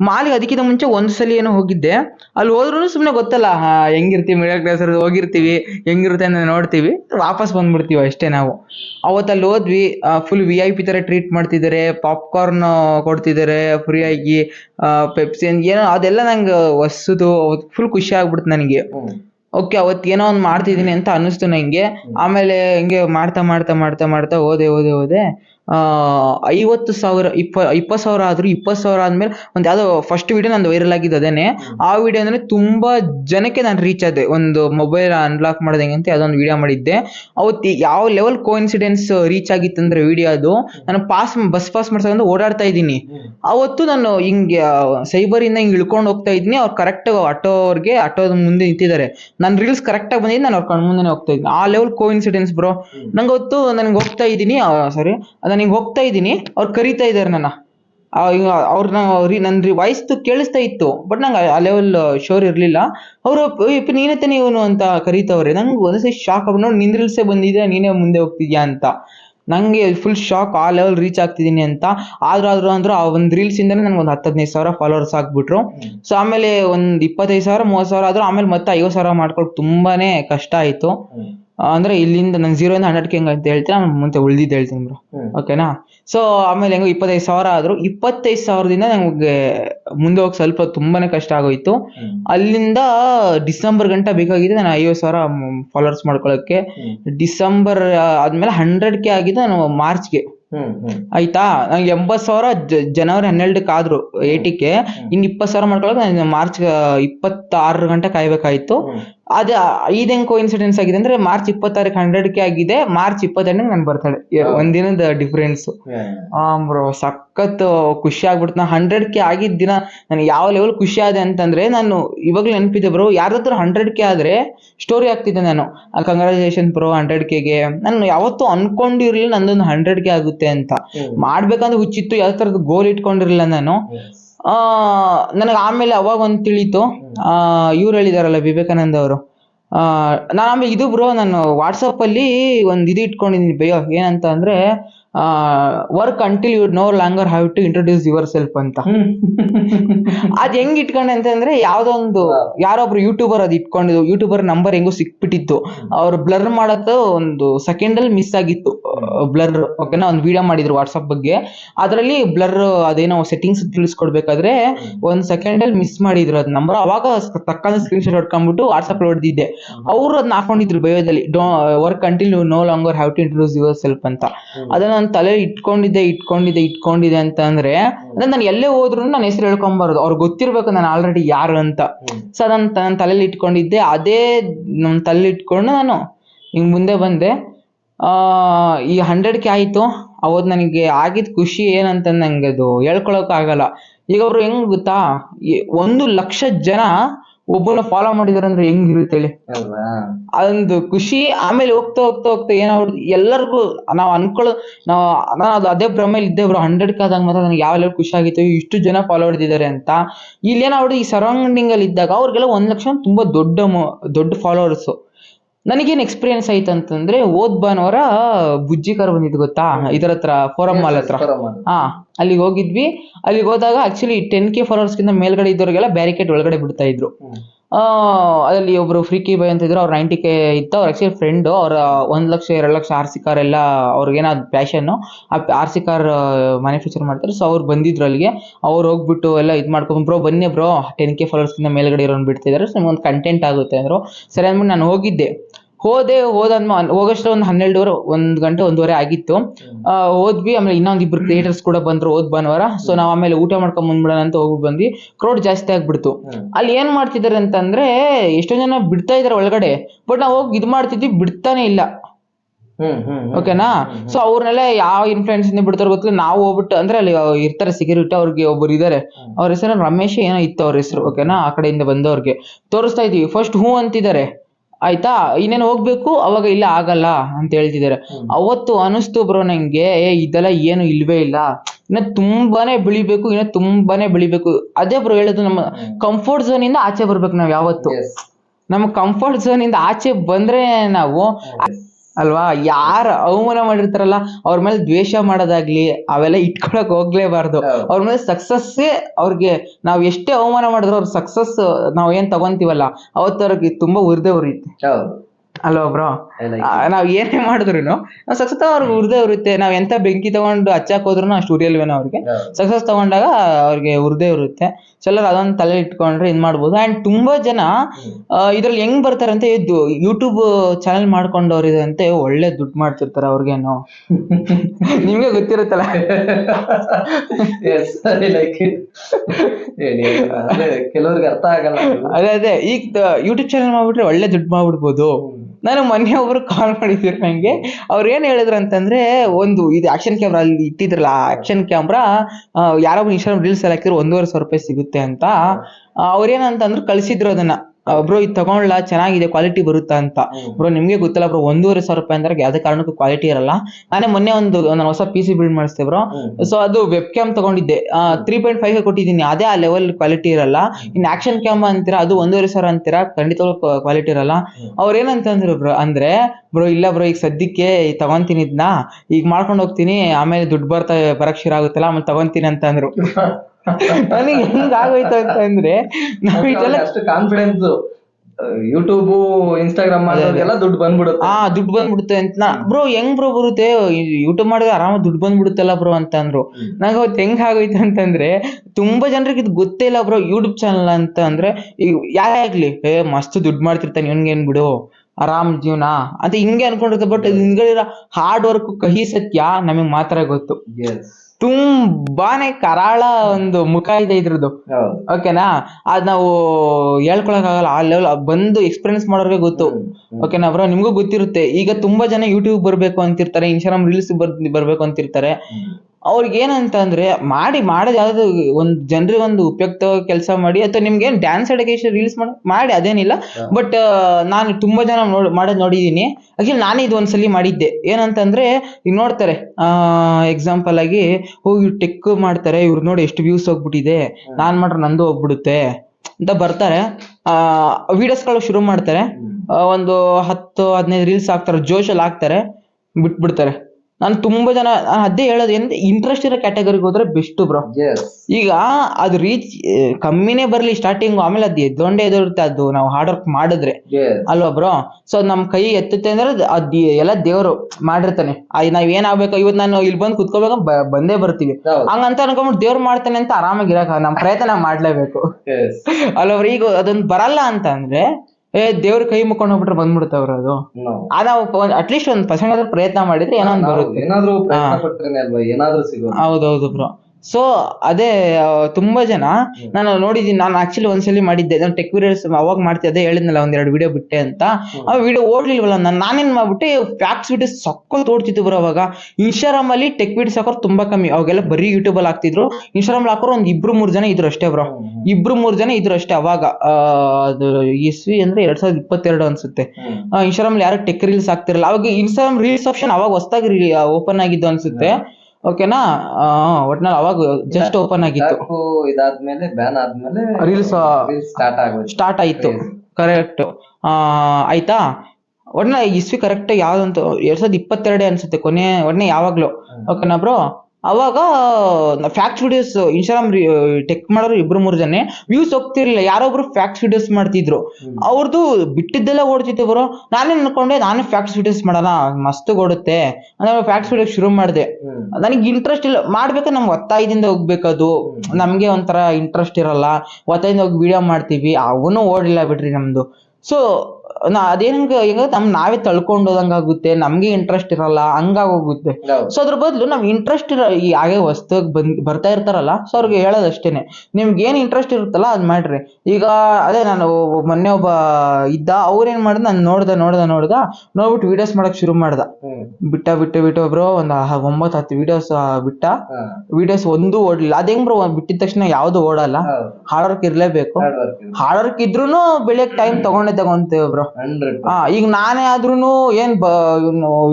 ಮಾಲ್ಗೆ ಅದಕ್ಕಿಂತ ಮುಂಚೆ ಒಂದ್ ಸಲ ಏನೋ ಹೋಗಿದ್ದೆ. ಅಲ್ಲಿ ಹೋದ್ರು ಸುಮ್ನೆ ಗೊತ್ತಲ್ಲ ಹಾ, ಹೆಂಗಿರ್ತೀವಿ ಮಿಡಲ್ ಕ್ಲಾಸ್ ಹೋಗಿರ್ತೀವಿ ಹೆಂಗಿರುತ್ತೆ ಅಂತ ನೋಡ್ತೀವಿ. ವಾಪಸ್ ಬಂದ್ಬಿಡ್ತೀವಿ ಅಷ್ಟೇ ನಾವು. ಅವತ್ತು ಅಲ್ಲಿ ಹೋದ್ವಿ ಫುಲ್ ವಿ ಐ ಪಿ ತರ ಟ್ರೀಟ್ ಮಾಡ್ತಿದ್ದಾರೆ ಪಾಪ್ಕಾರ್ನ್ ಕೊಡ್ತಿದ್ದಾರೆ ಫ್ರೀಯಾಗಿ ಆಗಿ ಪೆಪ್ಸಿ ಏನೋ ಅದೆಲ್ಲ ನಂಗೆ ಹೊಸದು ಫುಲ್ ಖುಷಿ ಆಗ್ಬಿಡ್ತು ನನಗೆ. ಓಕೆ ಅವತ್ತು ಏನೋ ಒಂದು ಮಾಡ್ತಿದ್ದೀನಿ ಅಂತ ಅನ್ನಿಸ್ತು ನಂಗೆ. ಆಮೇಲೆ ಹಿಂಗೆ ಮಾಡ್ತಾ ಮಾಡ್ತಾ ಮಾಡ್ತಾ ಮಾಡ್ತಾ ಹೋದೆ ಹೋದೆ ಹೋದೆ. ಆ, ಐವತ್ತು ಸಾವಿರ ಇಪ್ಪ ಇಪ್ಪತ್ತು ಸಾವಿರ ಆದ್ರೂ ಇಪ್ಪತ್ತು ಸಾವಿರ ಆದ್ಮೇಲೆ ಒಂದು ಯಾವುದೋ ಫಸ್ಟ್ ವಿಡಿಯೋ ನಂದು ವೈರಲ್ ಆಗಿದ್ದು ಅದೇನೆ ಆ ವಿಡಿಯೋ ಅಂದ್ರೆ ತುಂಬಾ ಜನಕ್ಕೆ ನಾನು ರೀಚ್ ಆದೆ. ಒಂದು ಮೊಬೈಲ್ ಅನ್ಲಾಕ್ ಮಾಡೋದು ಹೆಂಗೆ ಅಂತ ಅದೊಂದು ವಿಡಿಯೋ ಮಾಡಿದ್ದೆ. ಅವತ್ತು ಯಾವ ಲೆವೆಲ್ ಕೋಇನ್ಸಿಡೆನ್ಸ್ ರೀಚ್ ಆಗಿತ್ತು ಆಗಿತ್ತಂದ್ರೆ ವಿಡಿಯೋ ಅದು. ನಾನು ಪಾಸ್ ಬಸ್ ಪಾಸ್ ಮಾಡ್ಸಕೊಂಡು ಓಡಾಡ್ತಾ ಇದ್ದೀನಿ. ಅವತ್ತು ನಾನು ಹಿಂಗೆ ಸೈಬರ್ ಇಂದ ಹಿಂಗೆ ಇಳ್ಕೊಂಡು ಹೋಗ್ತಾ ಇದ್ದೀನಿ. ಅವ್ರು ಕರೆಕ್ಟ್ ಆಟೋ ಅವ್ರಿಗೆ ಆಟೋದ ಮುಂದೆ ನಿಂತಿದ್ದಾರೆ. ನನ್ನ ರೀಲ್ಸ್ ಕರೆಕ್ಟ್ ಆಗಿ ಬಂದಿದ್ದು ನಾನು ಅವ್ರ ಕಣ್ ಮುಂದೆ ಹೋಗ್ತಾ ಇದ್ದೀನಿ. ಆ ಲೆವೆಲ್ ಕೋಇನ್ಸಿಡೆನ್ಸ್ ಬ್ರೋ ನಂಗೆ ಹೊತ್ತು ನನಗೆ ಹೋಗ್ತಾ ಇದ್ದೀನಿ ಸಾರಿ ನಾನು ಹಿಂಗೆ ಹೋಗ್ತಾ ಇದ್ದೀನಿ, ಅವ್ರು ಕರೀತಾ ಇದ್ದಾರೆ ನನ್ನ. ಅವ್ರನ್ನ ನನ್ನ ವಾಯ್ಸ್ ಕೇಳಿಸ್ತಾ ಇತ್ತು, ಬಟ್ ನಂಗೆ ಆ ಲೆವೆಲ್ ಶೋರ್ ಇರಲಿಲ್ಲ. ಅವರು ನೀನೇ ತಾನೇ ಇವನು ಅಂತ ಕರೀತವ್ರೆ. ನಂಗೆ ಒಂದ್ಸರಿ ಶಾಕ್ ಆಗ್ಬಿಟ್ಟು ನೋಡಿ ನಿಂದ್ರಿಲ್ಸೆ ಬಂದಿದ್ದೆ ಬಂದಿದೆ ನೀನೇ ಮುಂದೆ ಹೋಗ್ತಿದ್ಯಾ? ಅಂತ. ನಂಗೆ ಫುಲ್ ಶಾಕ್ ಆ ಲೆವೆಲ್ ರೀಚ್ ಆಗ್ತಿದ್ದೀನಿ ಅಂತ. ಆದ್ರೂ ಆದ್ರೂ ಅಂದ್ರೆ, ಆ ಒಂದು ರೀಲ್ಸ್ ಇಂದಾನೆ ನನ್ಗೆ ಒಂದು ಹತ್ತು ಸಾವಿರ ಫಾಲೋವರ್ಸ್ ಆಗ್ಬಿಟ್ರು. ಸೊ ಆಮೇಲೆ ಒಂದ್ ಇಪ್ಪತ್ತೈದು ಸಾವಿರ, ಮೂವತ್ತು ಸಾವಿರ ಆದ್ರೂ, ಆಮೇಲೆ ಮತ್ತೆ ಐವತ್ತು ಸಾವಿರ ಮಾಡ್ಕೊಳಕ್ ತುಂಬಾನೇ ಕಷ್ಟ ಆಯ್ತು. ಅಂದ್ರೆ ಇಲ್ಲಿಂದ ನಾನು ಜೀರೋ ಇಂದ ಹಂಡ್ರೆಡ್ ಕೆಂಗ್ ಅಂತ ಹೇಳ್ತೀನಿ ಆಮೇಲೆ ಮುಂದೆ ಉಳಿದಿದ್ದು ಹೇಳ್ತೀನಿ ಬ್ರೋ ಓಕೆನಾ ಸೊ ಆಮೇಲೆ ಹೆಂಗೋ ಇಪ್ಪತ್ತೈದು ಸಾವಿರ ಆದ್ರು ಇಪ್ಪತ್ತೈದು ಸಾವಿರದಿಂದ ನಮಗೆ ಮುಂದೆ ಹೋಗಿ ಸ್ವಲ್ಪ ತುಂಬಾನೇ ಕಷ್ಟ ಆಗೋಯ್ತು. ಅಲ್ಲಿಂದ ಡಿಸೆಂಬರ್ ಗಂಟ ಬೇಕಾಗಿದೆ ನಾನು ಐವತ್ತು ಸಾವಿರ ಫಾಲೋವರ್ಸ್ ಮಾಡ್ಕೊಳ್ಳೋಕ್ಕೆ ಡಿಸೆಂಬರ್ ಆದ್ಮೇಲೆ ಹಂಡ್ರೆಡ್ ಕೆ ಆಗಿದ್ದು ನಾನು ಮಾರ್ಚ್ಗೆ. ಆಯ್ತಾ? ನಂಗೆ ಎಂಬತ್ತು ಸಾವಿರ ಜನವರಿ ಹನ್ನೆರಡಕ್ಕೆ ಆದ್ರು ಏಟಿಗೆ ಇನ್ನು ಇಪ್ಪತ್ತು ಸಾವಿರ ಮಾಡ್ಕೊಳಕ್ ನಾನು ಮಾರ್ಚ್ ಇಪ್ಪತ್ತಾರು ಗಂಟೆ ಕಾಯ್ಬೇಕಾಯ್ತು. ಅದು ಇದು ಹೆಂಗ್ ಕೋಇನ್ಸಿಡೆನ್ಸ್ ಆಗಿದೆ ಅಂದ್ರೆ ಮಾರ್ಚ್ ಇಪ್ಪತ್ತಾರಕ್ಕೆ ಹಂಡ್ರೆಡ್ ಕೆ ಆಗಿದೆ. ಮಾರ್ಚ್ ಇಪ್ಪತ್ತೆಂಟಕ್ಕೆ ನಾನು ಬರ್ತಾಳೆ ಒಂದಿನದ ಡಿಫ್ರೆನ್ಸ್ ಬ್ರೋ ಸಖತ್ ಖುಷಿ ಆಗ್ಬಿಡ್ತು. ನಾ ಹಂಡ್ರೆಡ್ ಕೆ ಆಗಿದ್ದ ದಿನ ನನಗೆ ಯಾವ ಲೆವೆಲ್ ಖುಷಿ ಆದೆ ಅಂತಂದ್ರೆ ನಾನು ಇವಾಗಲೂ ನೆನಪಿದೆ ಬ್ರೋ ಯಾರತ್ರ ಹಂಡ್ರೆಡ್ ಕೆ ಆದ್ರೆ ಸ್ಟೋರಿ ಆಗ್ತಿದ್ದೆ ನಾನು. ಕಂಗ್ರಾಚುಲೇಷನ್ ಬ್ರೋ ಹಂಡ್ರೆಡ್ ಕೆಗೆ ನಾನು ಯಾವತ್ತೂ ಅನ್ಕೊಂಡಿರ್ಲಿಲ್ಲ ನಂದೊಂದು ಹಂಡ್ರೆಡ್ ಕೆ ಆಗುತ್ತೆ ಅಂತ. ಮಾಡ್ಬೇಕಂದ್ರೆ ಹುಚ್ಚಿತ್ತು ಯಾವ ತರದ ಗೋಲ್ ಇಟ್ಕೊಂಡಿರಲಿಲ್ಲ ನಾನು. ಆ ನನಗೆ ಆಮೇಲೆ ಅವಾಗ ಒಂದು ತಿಳಿತು. ಆ ಇವ್ರು ಹೇಳಿದಾರಲ್ಲ ವಿವೇಕಾನಂದ ಅವರು. ಆ ನಾನು ಆಮೇಲೆ ಇದು ಬ್ರೋ ನಾನು ವಾಟ್ಸಪ್ ಅಲ್ಲಿ ಒಂದು ಇದು ಇಟ್ಕೊಂಡಿದ್ದೀನಿ ಬಯ್ಯೋ ಏನಂತ ಅಂದ್ರೆ work until you no longer have to introduce yourself ಅಂತ. ಅದ್ ಹೆಂಗ್ ಇಟ್ಕೊಂಡೆ ಅಂತಂದ್ರೆ ಯಾವ್ದೊಂದು ಯಾರೊಬ್ರು ಯೂಟ್ಯೂಬರ್ ಅದ್ ಇಟ್ಕೊಂಡಿದ್ದು ಯೂಟ್ಯೂಬರ್ ನಂಬರ್ ಹೆಂಗೋ ಸಿಕ್ಬಿಟ್ಟಿತ್ತು. ಅವ್ರು ಬ್ಲರ್ ಮಾಡೋದು ಒಂದು ಸೆಕೆಂಡ್ ಅಲ್ಲಿ ಮಿಸ್ ಆಗಿತ್ತು ಬ್ಲರ್ ಓಕೆನಾ ಒಂದು ವಿಡಿಯೋ ಮಾಡಿದ್ರು ವಾಟ್ಸಪ್ ಬಗ್ಗೆ. ಅದರಲ್ಲಿ ಬ್ಲರ್ ಅದೇನೋ ಸೆಟ್ಟಿಂಗ್ಸ್ ತಿಳಿಸ್ಕೊಡ್ಬೇಕಾದ್ರೆ ಒಂದ್ ಸೆಕೆಂಡ್ ಅಲ್ಲಿ ಮಿಸ್ ಮಾಡಿದ್ರು ಅದ್ ನಂಬರ್ ಅವಾಗ ತಕ್ಕಂತ ಸ್ಕ್ರೀನ್ ಶಾಟ್ ಹೊಡ್ಕೊಂಡ್ಬಿಟ್ಟು ವಾಟ್ಸಪ್ ಹೊಡೆದಿದ್ದೆ. ಅವ್ರು ಅದನ್ನ ಹಾಕೊಂಡಿದ್ರು ಬಯೋದಲ್ಲಿ do work until no longer have to introduce yourself ಅಂತ. ಅದನ್ನ ನಾನು ತಲೆ ಇಟ್ಕೊಂಡಿದ್ದೆ ಇಟ್ಕೊಂಡಿದ್ದೆ ಇಟ್ಕೊಂಡಿದ್ದೆ ಅಂತ ಅಂದ್ರೆ ಅಂದ್ರೆ ನಾನು ಎಲ್ಲೇ ಹೋದ್ರು ನನ್ನ ಹೆಸರು ಹೇಳ್ಕೊಂಬಾರದು. ಅವ್ರಿಗೆ ಗೊತ್ತಿರ್ಬೇಕು ನಾನು ಆಲ್ರೆಡಿ ಯಾರು ಅಂತ. ಸೊ ಅದನ್ನ ನನ್ನ ತಲೆಯಲ್ಲಿ ಇಟ್ಕೊಂಡಿದ್ದೆ. ಅದೇ ನಮ್ ತಲೆ ಇಟ್ಕೊಂಡು ನಾನು ಹಿಂಗ್ ಮುಂದೆ ಬಂದೆ. ಆ ಈ ಹಂಡ್ರೆಡ್ ಕೆ ಆಯ್ತು. ಅವತ್ತು ನನಗೆ ಆಗಿದ್ ಖುಷಿ ಏನಂತ ನಂಗೆ ಅದು ಹೇಳ್ಕೊಳಕ್ ಆಗಲ್ಲ. ಈಗ ಅವ್ರು ಹೆಂಗ್ ಗೊತ್ತಾ? ಒಂದು ಲಕ್ಷ ಜನ ಒಬ್ಬನ ಫಾಲೋ ಮಾಡಿದಾರೆ ಅಂದ್ರೆ ಹೆಂಗಿರುತ್ತೆ ಹೇಳಿ? ಅದೊಂದು ಖುಷಿ ಆಮೇಲೆ ಹೋಗ್ತಾ ಹೋಗ್ತಾ ಹೋಗ್ತಾ ಏನಾಗ್ಬಿಡ್ತು ಎಲ್ಲರಿಗೂ ನಾವು ಅನ್ಕೊಳ್ಳೋ ನಾವು ನಾನು ಅದು ಅದೇ ಭ್ರಮೆಯಲ್ಲಿ ಇದ್ದೆ ಬ್ರೋ ಹಂಡ್ರೆಡ್ ಕಾದಾಗ ಮಾತ್ರ ನನಗೆ ಯಾವ ಲೆವೆಲ್ ಖುಷಿ ಆಗಿತ್ತು ಇಷ್ಟು ಜನ ಫಾಲೋ ಹೊಡೆದಿದ್ದಾರೆ ಅಂತ. ಇಲ್ಲಿ ಏನಾಗ್ಬಿಟ್ಟು ಈ ಸರೌಂಡಿಂಗ್ ಅಲ್ಲಿ ಇದ್ದಾಗ ಅವ್ರಿಗೆಲ್ಲ ಒಂದ್ ಲಕ್ಷ ತುಂಬಾ ದೊಡ್ಡ ದೊಡ್ಡ ಫಾಲೋವರ್ಸ್ ನನಗೇನ್ ಎಕ್ಸ್ಪೀರಿಯನ್ಸ್ ಆಯ್ತು ಅಂತಂದ್ರೆ ಓದ್ ಭಾನುವಾರ ಬುಜ್ಜಿ ಕಾರ್ ಬಂದಿದ್ದು ಗೊತ್ತಾ? ಇದರ ಹತ್ರ ಫೋರಮ್ ಮಾಲ್ ಹತ್ರ. ಹಾ ಅಲ್ಲಿಗೆ ಹೋಗಿದ್ವಿ. ಅಲ್ಲಿಗೆ ಹೋದಾಗ ಆಕ್ಚುಲಿ ಟೆನ್ ಕೆ ಫಾಲೋರ್ಸ್ ಗಿಂತ ಮೇಲ್ಗಡೆ ಇದ್ದವ್ರಿಗೆಲ್ಲ ಬ್ಯಾರಿಕೇಡ್ ಒಳಗಡೆ ಬಿಡ್ತಾ ಇದ್ರು. ಅದ್ರಲ್ಲಿ ಒಬ್ರು ಫ್ರೀಕಿ ಬಾಯ್ ಅಂತ ಇದ್ರು, ಅವ್ರು ನೈಂಟಿ ಕೆ ಇತ್ತು. ಅವ್ರು ಆಕ್ಚುಲಿ ಫ್ರೆಂಡು ಅವ್ರ ಒಂದು ಲಕ್ಷ, ಎರಡು ಲಕ್ಷ ಆರ್ ಸಿ ಕಾರ್ ಎಲ್ಲ ಅವ್ರಿಗೇನೋ ಅದು ಪ್ಯಾಷನ್ನು ಆ ಆರ್ ಸಿ ಕಾರ್ ಮ್ಯಾನುಫ್ಯಾಕ್ಚರ್ ಮಾಡ್ತಾರೆ. ಸೊ ಅವ್ರು ಬಂದಿದ್ರು ಅಲ್ಲಿಗೆ. ಅವ್ರು ಹೋಗ್ಬಿಟ್ಟು ಎಲ್ಲ ಇದು ಮಾಡ್ಕೊಂಡು, ಬ್ರೋ, ಬನ್ನಿ ಬ್ರೋ ಟೆನ್ ಕೆ ಫಾಲೋವರ್ಸ್ಗಿಂತ ಮೇಲ್ಗಡೆ ಇರೋನ್ ಬಿಡ್ತಿದ್ದಾರೆ ಸೊ, ನಿಮ್ಗೊಂದು ಕಂಟೆಂಟ್ ಆಗುತ್ತೆ. ಅಂದರು. ಸರಿ ಅಂದ್ಬಿಟ್ಟು ನಾನು ಹೋಗಿದ್ದೆ. ಹೋದೆ ಹೋದನ್ಮ ಹೋಗೋಷ್ಟು ಒಂದು ಹನ್ನೆರಡುವರೆ ಒಂದು ಗಂಟೆ ಒಂದೂವರೆ ಆಗಿತ್ತು. ಆ, ಹೋದ್ವಿ ಆಮೇಲೆ ಇನ್ನೊಂದು ಇಬ್ರು ಕ್ರಿಯೇಟರ್ಸ್ ಕೂಡ ಬಂದ್ರು ಹೋದ್ ಭಾನುವಾರ. ಸೊ ನಾವು ಆಮೇಲೆ ಊಟ ಮಾಡ್ಕೊಂಡ್ ಬಂದ್ಬಿಡೋಣ ಅಂತ ಹೋಗ್ಬಿಟ್ಟು ಬಂದ್ವಿ. ಕ್ರೌಡ್ ಜಾಸ್ತಿ ಆಗ್ಬಿಡ್ತು. ಅಲ್ಲಿ ಏನ್ ಮಾಡ್ತಿದ್ದಾರೆ ಅಂತಂದ್ರೆ ಎಷ್ಟೋ ಜನ ಬಿಡ್ತಾ ಇದಾರೆ ಒಳಗಡೆ ಬಟ್ ನಾವು ಹೋಗಿ ಇದು ಮಾಡ್ತಿದ್ವಿ ಬಿಡ್ತಾನೆ ಇಲ್ಲ. ಓಕೆನಾ ಸೊ ಅವ್ರನ್ನೆಲ್ಲ ಯಾವ ಇನ್ಫ್ಲೂಯೆನ್ಸ್ ಇಂದ ಬಿಡ್ತಾರೋ ಗೊತ್ತಿಲ್ಲ. ನಾವು ಹೋಗ್ಬಿಟ್ಟು ಅಂದ್ರೆ ಅಲ್ಲಿ ಇರ್ತಾರೆ ಸೆಕ್ಯೂರಿಟಿ ಅವ್ರಿಗೆ ಒಬ್ಬರು ಇದಾರೆ. ಅವ್ರ ಹೆಸರು ರಮೇಶ್ ಏನೋ ಇತ್ತು ಅವ್ರ ಹೆಸರು ಓಕೆನಾ ಆ ಕಡೆಯಿಂದ ಬಂದವ್ರಿಗೆ. ತೋರಿಸ್ತಾ ಇದೀವಿ. ಫಸ್ಟ್ ಹೂ ಅಂತಿದ್ದಾರೆ. ಆಯ್ತಾ? ಇನ್ನೇನು ಹೋಗ್ಬೇಕು? ಅವಾಗ ಇಲ್ಲ ಆಗಲ್ಲ ಅಂತ ಹೇಳ್ತಿದ್ದಾರೆ ಅವತ್ತು ಅನಿಸ್ತು ಬ್ರೋ ನಂಗೆ ಏ ಇದೆಲ್ಲ ಏನು ಇಲ್ವೇ ಇಲ್ಲ. ಇನ್ನ ತುಂಬಾನೇ ಬೆಳಿಬೇಕು ಇನ್ನ ತುಂಬಾನೇ ಬೆಳಿಬೇಕು. ಅದೇ ಬ್ರೋ ಹೇಳೋದು ನಮ್ಮ ಕಂಫರ್ಟ್ ಝೋನ್ ಇಂದ ಆಚೆ ಬರ್ಬೇಕು ನಾವ್ ಯಾವತ್ತು. ನಮ್ಮ ಕಂಫರ್ಟ್ ಝೋನ್ ಇಂದ ಆಚೆ ಬಂದ್ರೆ ನಾವು ಅಲ್ವಾ? ಯಾರು ಅವಮಾನ ಮಾಡಿರ್ತಾರಲ್ಲ ಅವ್ರ ಮೇಲೆ ದ್ವೇಷ ಮಾಡೋದಾಗ್ಲಿ ಅವೆಲ್ಲ ಇಟ್ಕೊಳಕ್ ಹೋಗ್ಲೇಬಾರ್ದು. ಅವ್ರ ಮೇಲೆ ಸಕ್ಸಸ್ಸೇ ಅವ್ರಿಗೆ ನಾವ್ ಎಷ್ಟೇ ಅವಮಾನ ಮಾಡಿದ್ರು ಅವ್ರ ಸಕ್ಸಸ್ ನಾವ್ ಏನ್ ತಗೊಂತೀವಲ್ಲ ಅವತ್ತು ಅವ್ರಿಗೆ ತುಂಬಾ ಉರ್ದೇ ಉರಿಯುತ್ತೆ. ಹೌದು. ಅಲ್ವಾ ಬ್ರೋ. ನಾವ್ ಏನೇ ಮಾಡಿದ್ರು ನಾವ್ ಸಕ್ಸಸ್ ಅವ್ರಿಗೆ ಉರ್ದೇ ಉರುತ್ತೆ. ನಾವ್ ಎಂತ ಬೆಂಕಿ ತಗೊಂಡು ಹಚ್ಚಾಕ್ ಹೋದ್ರು ಅಷ್ಟು ಉರಿಯಲ್ವೇನೋ ಅವ್ರಿಗೆ. ಸಕ್ಸಸ್ ತಗೊಂಡಾಗ ಅವ್ರಿಗೆ ಉರ್ದೇ ಇರುತ್ತೆ ಸೊ ಎಲ್ಲರೂ ಅದೊಂದು ತಲೆ ಇಟ್ಕೊಂಡ್ರೆ ಇದ್ ಮಾಡ್ಬೋದು. ಅಂಡ್ ತುಂಬಾ ಜನ ಇದ್ರಲ್ಲಿ ಹೆಂಗ್ ಬರ್ತಾರಂತೆ ಯೂಟ್ಯೂಬ್ ಚಾನೆಲ್ ಮಾಡ್ಕೊಂಡವ್ರಿದಂತೆ ಒಳ್ಳೆ ದುಡ್ಡು ಮಾಡ್ತಿರ್ತಾರೆ ಅವ್ರಿಗೇನು. ನಿಮ್ಗೆ ಗೊತ್ತಿರುತ್ತಲ್ಲ. ಕೆಲವ್ರಿಗೆ ಅರ್ಥ ಆಗಲ್ಲ ಅದೇ. ಅದೇ ಈಗ ಯೂಟ್ಯೂಬ್ ಚಾನೆಲ್ ಮಾಡ್ಬಿಟ್ರೆ ಒಳ್ಳೆ ದುಡ್ಡು ಮಾಡ್ಬಿಡ್ಬೋದು. ನಾನು ಮೊನ್ನೆ ಒಬ್ರು ಕಾಲ್ ಮಾಡಿದ್ರು ನಂಗೆ. ಅವ್ರು ಏನ್ ಹೇಳಿದ್ರು ಅಂತಂದ್ರೆ, ಒಂದು ಇದು ಆಕ್ಷನ್ ಕ್ಯಾಮ್ರಾ ಅಲ್ಲಿ ಇಟ್ಟಿದ್ರಲ್ಲ ಆಕ್ಷನ್ ಕ್ಯಾಮ್ರಾ ಯಾರೋ ಇನ್ಸ್ಟಾಗ್ರಾಮ್ ರೀಲ್ಸ್ ಎಲ್ಲ ಹಾಕಿದ್ರು, ಒಂದೂವರೆ ಸಾವಿರ ರೂಪಾಯಿ ಸಿಗುತ್ತೆ ಅಂತ. ಅವ್ರೇನಂತಂದ್ರು ಕಳ್ಸಿದ್ರು ಅದನ್ನ. ಬ್ರೋ ಇದು ತಗೊಂಡ್ಲ? ಚೆನ್ನಾಗಿದೆ ಕ್ವಾಲಿಟಿ ಬರುತ್ತಾ ಅಂತ. ಬ್ರೋ ನಿಮ್ಗೆ ಗೊತ್ತಿಲ್ಲ ಬ್ರೋ ಒಂದೂವರೆ ಸಾವಿರ ರೂಪಾಯಿ ಅಂದ್ರೆ ಯಾವ್ದೇ ಕಾರಣಕ್ಕೂ ಕ್ವಾಲಿಟಿ ಇರಲ್ಲ. ನಾನೇ ಮೊನ್ನೆ ಒಂದು ನಾನು ಹೊಸ ಪಿ ಸಿ ಬಿಲ್ಡ್ ಮಾಡಿಸ್ತೇವೆ ಬ್ರೋ. ಸೊ ಅದು ವೆಬ್ ಕ್ಯಾಮ್ ತಗೊಂಡಿದ್ದೆ ತ್ರೀ ಪಾಯಿಂಟ್ ಫೈವ್ ಕೊಟ್ಟಿದ್ದೀನಿ. ಅದೇ ಆ ಲೆವೆಲ್ ಕ್ವಾಲಿಟಿ ಇರಲ್ಲ. ಇನ್ನು ಆಕ್ಷನ್ ಕ್ಯಾಮ್ ಅಂತೀರಾ ಅದು ಒಂದೂವರೆ ಸಾವಿರ ಅಂತೀರಾ ಖಂಡಿತ ಕ್ವಾಲಿಟಿ ಇರಲ್ಲ. ಅವ್ರ ಏನಂತಂದ್ರು ಬ್ರೋ ಅಂದ್ರೆ ಬ್ರೋ ಇಲ್ಲ ಬ್ರೋ ಈಗ ಸದ್ಯಕ್ಕೆ ಈ ತಗೊಂತೀನಿ ಇದನ್ನ ಈಗ ಮಾಡ್ಕೊಂಡು ಹೋಗ್ತೀನಿ ಆಮೇಲೆ ದುಡ್ಡು ಬರ್ತಾ ಬರಕ್ ಶುರು ಆಗುತ್ತಲ್ಲ ಆಮೇಲೆ ತಗೊಂತೀನಿ ಅಂತ ಅಂದ್ರು ನನಗೆ ಹೆಂಗ್ ಆಗೋಯ್ತು ಅಂತ ಅಂದ್ರೆ ಇದೆಲ್ಲ ಅವ್ರಿಗೆ ಅಷ್ಟು ಕಾನ್ಫಿಡೆನ್ಸ್ ಯೂಟ್ಯೂಬ್ ಇನ್ಸ್ಟಾಗ್ರಾಮ್ ಮಾಡೋದೆಲ್ಲ ದುಡ್ಡು ಬಂದ್ಬಿಡುತ್ತೆ. ಆ ದುಡ್ಡು ಬಂದ್ಬಿಡುತ್ತೆ ಅಂತ ಬ್ರೋ ಹೆಂಗ್ ಬ್ರೋ ಬರುತ್ತೆ? ಯೂಟ್ಯೂಬ್ ಮಾಡಿದ್ರೆ ಆರಾಮ ದುಡ್ಡು ಬಂದ್ಬಿಡುತ್ತಲ್ಲ ಬ್ರೋ ಅಂತ ಅಂದ್ರು. ನಂಗೆ ಅವತ್ತು ಹೆಂಗ್ ಆಗೋಯ್ತು ಅಂತಂದ್ರೆ ತುಂಬಾ ಜನರಿಗೆ ಇದು ಗೊತ್ತೇ ಇಲ್ಲ ಬ್ರೋ ಯೂಟ್ಯೂಬ್ ಚಾನಲ್ ಅಂತ ಅಂದ್ರೆ ಯಾರೇ ಆಗ್ಲಿ ಏ ಮಸ್ತ್ ದುಡ್ಡು ಮಾಡ್ತಿರ್ತಾನೆ ಇವನ್ಗೇನ್ ಬಿಡು ಆರಾಮ್ ಜೀವನ ಅಂತ ಹಿಂಗೆ ಅನ್ಕೊಂಡಿರುತ್ತೆ. ಬಟ್ ಹಿಂದ್ಗಡೆ ಹಾರ್ಡ್ ವರ್ಕ್ ಕಹಿ ಸತ್ಯ ನಮಗೆ ಮಾತ್ರ ಗೊತ್ತು. ತುಂಬಾನೇ ಕರಾಳ ಒಂದು ಮುಖ ಇದೆ ಇದ್ರದ್ದು. ಓಕೆನಾ ಅದ್ ನಾವು ಹೇಳ್ಕೊಳಕ್ ಆಗಲ್ಲ ಆ ಲೆವೆಲ್ ಬಂದು ಎಕ್ಸ್ಪೀರಿಯನ್ಸ್ ಮಾಡೋರ್ಗೆ ಗೊತ್ತು. ಓಕೆನಾ ಬ್ರೋ? ನಿಮ್ಗೂ ಗೊತ್ತಿರುತ್ತೆ. ಈಗ ತುಂಬಾ ಜನ ಯೂಟ್ಯೂಬ್ ಬರ್ಬೇಕು ಅಂತಿರ್ತಾರೆ ಇನ್ಸ್ಟಾಗ್ರಾಮ್ ರೀಲ್ಸ್ ಬರ್ ಬರ್ಬೇಕು ಅಂತಿರ್ತಾರೆ. ಅವ್ರಿಗೆ ಏನಂತ ಅಂದ್ರೆ ಮಾಡಿ ಮಾಡೋದು ಯಾವ್ದು ಒಂದ್ ಜನರಿಗೆ ಒಂದು ಉಪಯುಕ್ತ ಕೆಲಸ ಮಾಡಿ ಅಥವಾ ನಿಮ್ಗೆ ಏನ್ ಡ್ಯಾನ್ಸ್ ಎಡುಕೇಶನ್ ರೀಲ್ಸ್ ಮಾಡಿ ಮಾಡಿ ಅದೇನಿಲ್ಲ. ಬಟ್ ನಾನು ತುಂಬಾ ಜನ ನೋಡ್ ಮಾಡೋದ್ ನೋಡಿದೀನಿ. ಆಕ್ಚುಲಿ ನಾನು ಇದು ಒಂದ್ಸಲಿ ಮಾಡಿದ್ದೆ. ಏನಂತಂದ್ರೆ ಈಗ ನೋಡ್ತಾರೆ ಎಕ್ಸಾಂಪಲ್ ಆಗಿ ಹೋಗಿ ಟೆಕ್ ಮಾಡ್ತಾರೆ ಇವ್ರು ನೋಡಿ ಎಷ್ಟು ವ್ಯೂಸ್ ಹೋಗ್ಬಿಟ್ಟಿದೆ. ನಾನ್ ಮಾಡ್ರೆ ನಂದು ಹೋಗ್ಬಿಡುತ್ತೆ ಅಂತ ಬರ್ತಾರೆ. ಆ ವಿಡಿಯೋಸ್ಗಳು ಶುರು ಮಾಡ್ತಾರೆ. ಒಂದು ಹತ್ತು ಹದಿನೈದು ರೀಲ್ಸ್ ಹಾಕ್ತಾರೆ ಜೋಶಲ್ಲಿ ಹಾಕ್ತಾರೆ ಬಿಟ್ಬಿಡ್ತಾರೆ ನಾನು ತುಂಬಾ ಜನ ಅದೇ ಹೇಳೋದು ಏನಂದ್ರೆ ಇಂಟ್ರೆಸ್ಟ್ ಇರೋ ಕ್ಯಾಟಗರಿಗೆ ಹೋದ್ರೆ ಬೆಸ್ಟ್ ಬ್ರೋ ಈಗ ಅದು ರೀಚ್ ಕಮ್ಮಿನೇ ಬರ್ಲಿ ಸ್ಟಾರ್ಟಿಂಗ್ ಆಮೇಲೆ ಅದು ಎದ್ದೊಂಡೆ ಎದುರುತ್ತೆ ಅದು ನಾವು ಹಾರ್ಡ್ ವರ್ಕ್ ಮಾಡಿದ್ರೆ. ಅಲ್ವಾ ಬ್ರೋ ಸೊ ನಮ್ ಕೈ ಎತ್ತುತ್ತೆ ಅಂದ್ರೆ ಅದ್- ಎಲ್ಲ ದೇವರು ಮಾಡಿರ್ತಾನೆ. ನಾವ್ ಏನಾಗ್ಬೇಕು ಇವತ್ತು ನಾನು ಇಲ್ಲಿ ಬಂದು ಕುತ್ಕೋಬೇಕು ಬಂದೇ ಬರ್ತೀವಿ. ಹಂಗಂತ ಅನ್ಕೊಂಡ್ಬಿಟ್ಟು ದೇವ್ರು ಮಾಡ್ತಾನೆ ಅಂತ ಆರಾಮಾಗಿ ಇರಕ ನಮ್ ಪ್ರಯತ್ನ ಮಾಡ್ಲೇಬೇಕು. ಅಲ್ವಾ ಈಗ ಅದೊಂದು ಬರಲ್ಲ ಅಂತ ಅಂದ್ರೆ ಏ ದೇವ್ರ ಕೈ ಮುಕ್ಕೊಂಡು ಹೋಗ್ಬಿಟ್ರೆ ಬಂದ್ಬಿಡ್ತಾವ್ರ ಅದು. ಆ ನಾವು ಅಟ್ಲೀಸ್ಟ್ ಒಂದ್ ಪರ್ಸೆಂಟ್ ಆದ್ರೂ ಪ್ರಯತ್ನ ಮಾಡಿದ್ರೆ ಏನೋ ಒಂದ್ ಬರುತ್ತೆ. ಏನಾದ್ರೂ ಪ್ರಯತ್ನ ಪಟ್ರೇನೆ ಅಲ್ವಾ? ಏನಾದ್ರೂ ಸಿಗೋದು. ಹೌದೌದು ಬ್ರೋ. ಸೊ ಅದೇ ತುಂಬಾ ಜನ ನಾನು ನೋಡಿದೀನಿ ನಾನು ಆಕ್ಚುಲಿ ಒಂದ್ಸಲಿ ಮಾಡಿದ್ದೆ. ನಾನು ಟೆಕ್ ವೀಡಿಯೋಸ್ ಅವಾಗ ಮಾಡ್ತಿದ್ದೆ ಅದೇ ಹೇಳಿದ್ನಲ್ಲ ಒಂದೆರಡು ವಿಡಿಯೋ ಬಿಟ್ಟೆ ಅಂತ. ಆ ವಿಡಿಯೋ ಓಡ್ಲಿಲ್ವಲ್ಲ ನಾನು ನಾನೇನ್ ಮಾಡ್ಬಿಟ್ಟೆ ಫ್ಯಾಕ್ಟ್ಸ್ ವಿಡಿಯೋಸ್ ಸಕ್ಕತ್ ತೋಡ್ತಿದ್ವಿ ಬ್ರೋ ಅವಾಗ. ಇನ್ಸ್ಟಾಗ್ರಾಮ್ ಅಲ್ಲಿ ಟೆಕ್ ವಿಡಿಯೋಸ್ ಹಾಕೋರು ತುಂಬಾ ಕಮ್ಮಿ. ಅವಾಗೆಲ್ಲ ಬರೀ ಯೂಟ್ಯೂಬ್ ಅಲ್ಲಿ ಹಾಕ್ತಿದ್ರು. ಇನ್ಸ್ಟಾಗ್ರಾಮ್ ಹಾಕೋರು ಒಂದ್ ಇಬ್ರು ಮೂರ್ ಜನ ಇದ್ರು ಅಷ್ಟೇ ಬ್ರೋ ಇಬ್ರು ಮೂರ್ ಜನ ಇದ್ರು ಅಷ್ಟೇ ಅವಾಗ. ಇಸ್ವಿ ಅಂದ್ರೆ ಎರಡ್ ಸಾವಿರದ ಇಪ್ಪತ್ತೆರಡು ಅನ್ಸುತ್ತೆ. ಇನ್ಸ್ಟಾಗ್ರಾಮ್ ಅಲ್ಲಿ ಯಾರು ಟೆಕ್ ರೀಲ್ಸ್ ಹಾಕ್ತಿರಲ್ಲ ಅವಾಗ ಇನ್ಸ್ಟಾಗ್ರಾಮ್ ರೀಲ್ಸ್ ಆಪ್ಷನ್ ಅವಾಗ ಹೊಸದಾಗಿ ಓಪನ್ ಆಗಿದ್ದು ಅನ್ಸುತ್ತೆ. ಓಕೆನಾ ಒಟ್ನಲ್ಲಿ ಅವಾಗ ಜಸ್ಟ್ ಓಪನ್ ಆಗಿತ್ತು. ಇದಾದ್ಮೇಲೆ ಬ್ಯಾನ್ ಆದ್ಮೇಲೆ ರೀಲ್ಸ್ ಸ್ಟಾರ್ಟ್ ಆಗ ಸ್ಟಾರ್ಟ್ ಆಯ್ತು. ಕರೆಕ್ಟ್ ಆಯ್ತಾ? ಒಟ್ನ ಇಸ್ವಿ ಕರೆಕ್ಟ್ ಯಾವ್ದಂತ ಎರಡ್ ಸಾವಿರದ ಇಪ್ಪತ್ತೆರಡೇ ಅನ್ಸುತ್ತೆ ಕೊನೆ ಒಟ್ನೆ ಯಾವಾಗ್ಲೂ. ಓಕೆನಾ ಬ್ರೋ ಅವಾಗ ಫ್ಯಾಕ್ಟ್ ವಿಡಿಯೋಸ್ ಇನ್ಸ್ಟಾಗ್ರಾಮ್ ಟೆಕ್ ಮಾಡೋರು ಇಬ್ರು ಮೂರು ಜನ ವ್ಯೂಸ್ ಹೋಗ್ತಿರ್ಲಿಲ್ಲ. ಯಾರೊಬ್ರು ಫ್ಯಾಕ್ಟ್ಸ್ ವಿಡಿಯೋಸ್ ಮಾಡ್ತಿದ್ರು. ಅವ್ರದ್ದು ಬಿಟ್ಟಿದ್ದೆಲ್ಲ ಓಡ್ತಿತ್ತು ಬರೋ ನಾನೇ ಅನ್ಕೊಂಡೆ ನಾನು ಫ್ಯಾಕ್ಟ್ಸ್ ವಿಡಿಯೋಸ್ ಮಾಡೋಣ ಮಸ್ತ್ ಓಡುತ್ತೆ. ಅಂದ್ರೆ ಫ್ಯಾಕ್ಟ್ಸ್ ವಿಡಿಯೋಸ್ ಶುರು ಮಾಡಿದೆ. ನನಗೆ ಇಂಟ್ರೆಸ್ಟ್ ಇಲ್ಲ. ಮಾಡ್ಬೇಕಾದ್ರೆ ನಮ್ಗೆ ಒತ್ತಾಯದಿಂದ ಹೋಗ್ಬೇಕದು ನಮಗೆ ಒಂಥರ ಇಂಟ್ರೆಸ್ಟ್ ಇರಲ್ಲ. ಒತ್ತಾಯದಿಂದ ಹೋಗಿ ವಿಡಿಯೋ ಮಾಡ್ತೀವಿ. ಅವನು ಓಡಿಲ್ಲ ಬಿಡ್ರಿ ನಮ್ದು. ಸೊ ನಾ ಅದೇನಂಗ ಈಗ ನಮ್ ನಾವೇ ತಳ್ಕೊಂಡ್ ಹೋದಂಗ್ ಆಗುತ್ತೆ ನಮ್ಗೆ ಇಂಟ್ರೆಸ್ಟ್ ಇರಲ್ಲ ಹಂಗಾಗೋಗುತ್ತೆ. ಸೊ ಅದ್ರ ಬದಲು ನಾವ್ ಇಂಟ್ರೆಸ್ಟ್ ಇರೋ ಈ ಹಾಗೆ ವಸ್ತುಗ್ ಬಂದ್ ಬರ್ತಾ ಇರ್ತಾರಲ್ಲ ಸೊ ಅವ್ರಿಗೆ ಹೇಳೋದಷ್ಟೇನೆ. ನಿಮ್ಗೆ ಏನ್ ಇಂಟ್ರೆಸ್ಟ್ ಇರುತ್ತಲ್ಲ ಅದ್ ಮಾಡ್ರಿ. ಈಗ ಅದೇ ನಾನು ಮೊನ್ನೆ ಒಬ್ಬ ಇದ್ದ ಅವ್ರೇನ್ ಮಾಡ್ದ ನಾನು ನೋಡ್ದ ನೋಡ್ದ ನೋಡ್ದ ನೋಡ್ಬಿಟ್ಟು ವಿಡಿಯೋಸ್ ಮಾಡಕ್ ಶುರು ಮಾಡ್ದ. ಬಿಟ್ಟ ಬಿಟ್ಟ ಬಿಟ್ಟು ಬಿಟ್ಟು ಬ್ರೋ ಒಂದ್ ಒಂಬತ್ ಹತ್ತು ವಿಡಿಯೋಸ್ ಬಿಟ್ಟ. ವಿಡಿಯೋಸ್ ಒಂದು ಓಡ್ಲಿಲ್ಲ. ಅದ್ ಹೆಂಗ್ ಬ್ರೋ ಬಿಟ್ಟಿದ ತಕ್ಷಣ ಯಾವ್ದು ಓಡಲ್ಲ. ಹಾಡೋರ್ಕ್ ಹಾರ್ಡ್ ವರ್ಕ್ ಇರ್ಲೇಬೇಕು. ಹಾಡೋರ್ಕ್ ಇದ್ರು ಇದೆ. ಹಾರ್ಡ್ ವರ್ಕ್ ಇದ್ರೂನು ಬೆಳಿಯಕ್ ಟೈಮ್ ತಗೊಂಡೇ ತಗೊಂತೇವೆ ಬ್ರೋ. 100. ಹಾ ಈಗ ನಾನೇ ಆದ್ರೂನು ಏನ್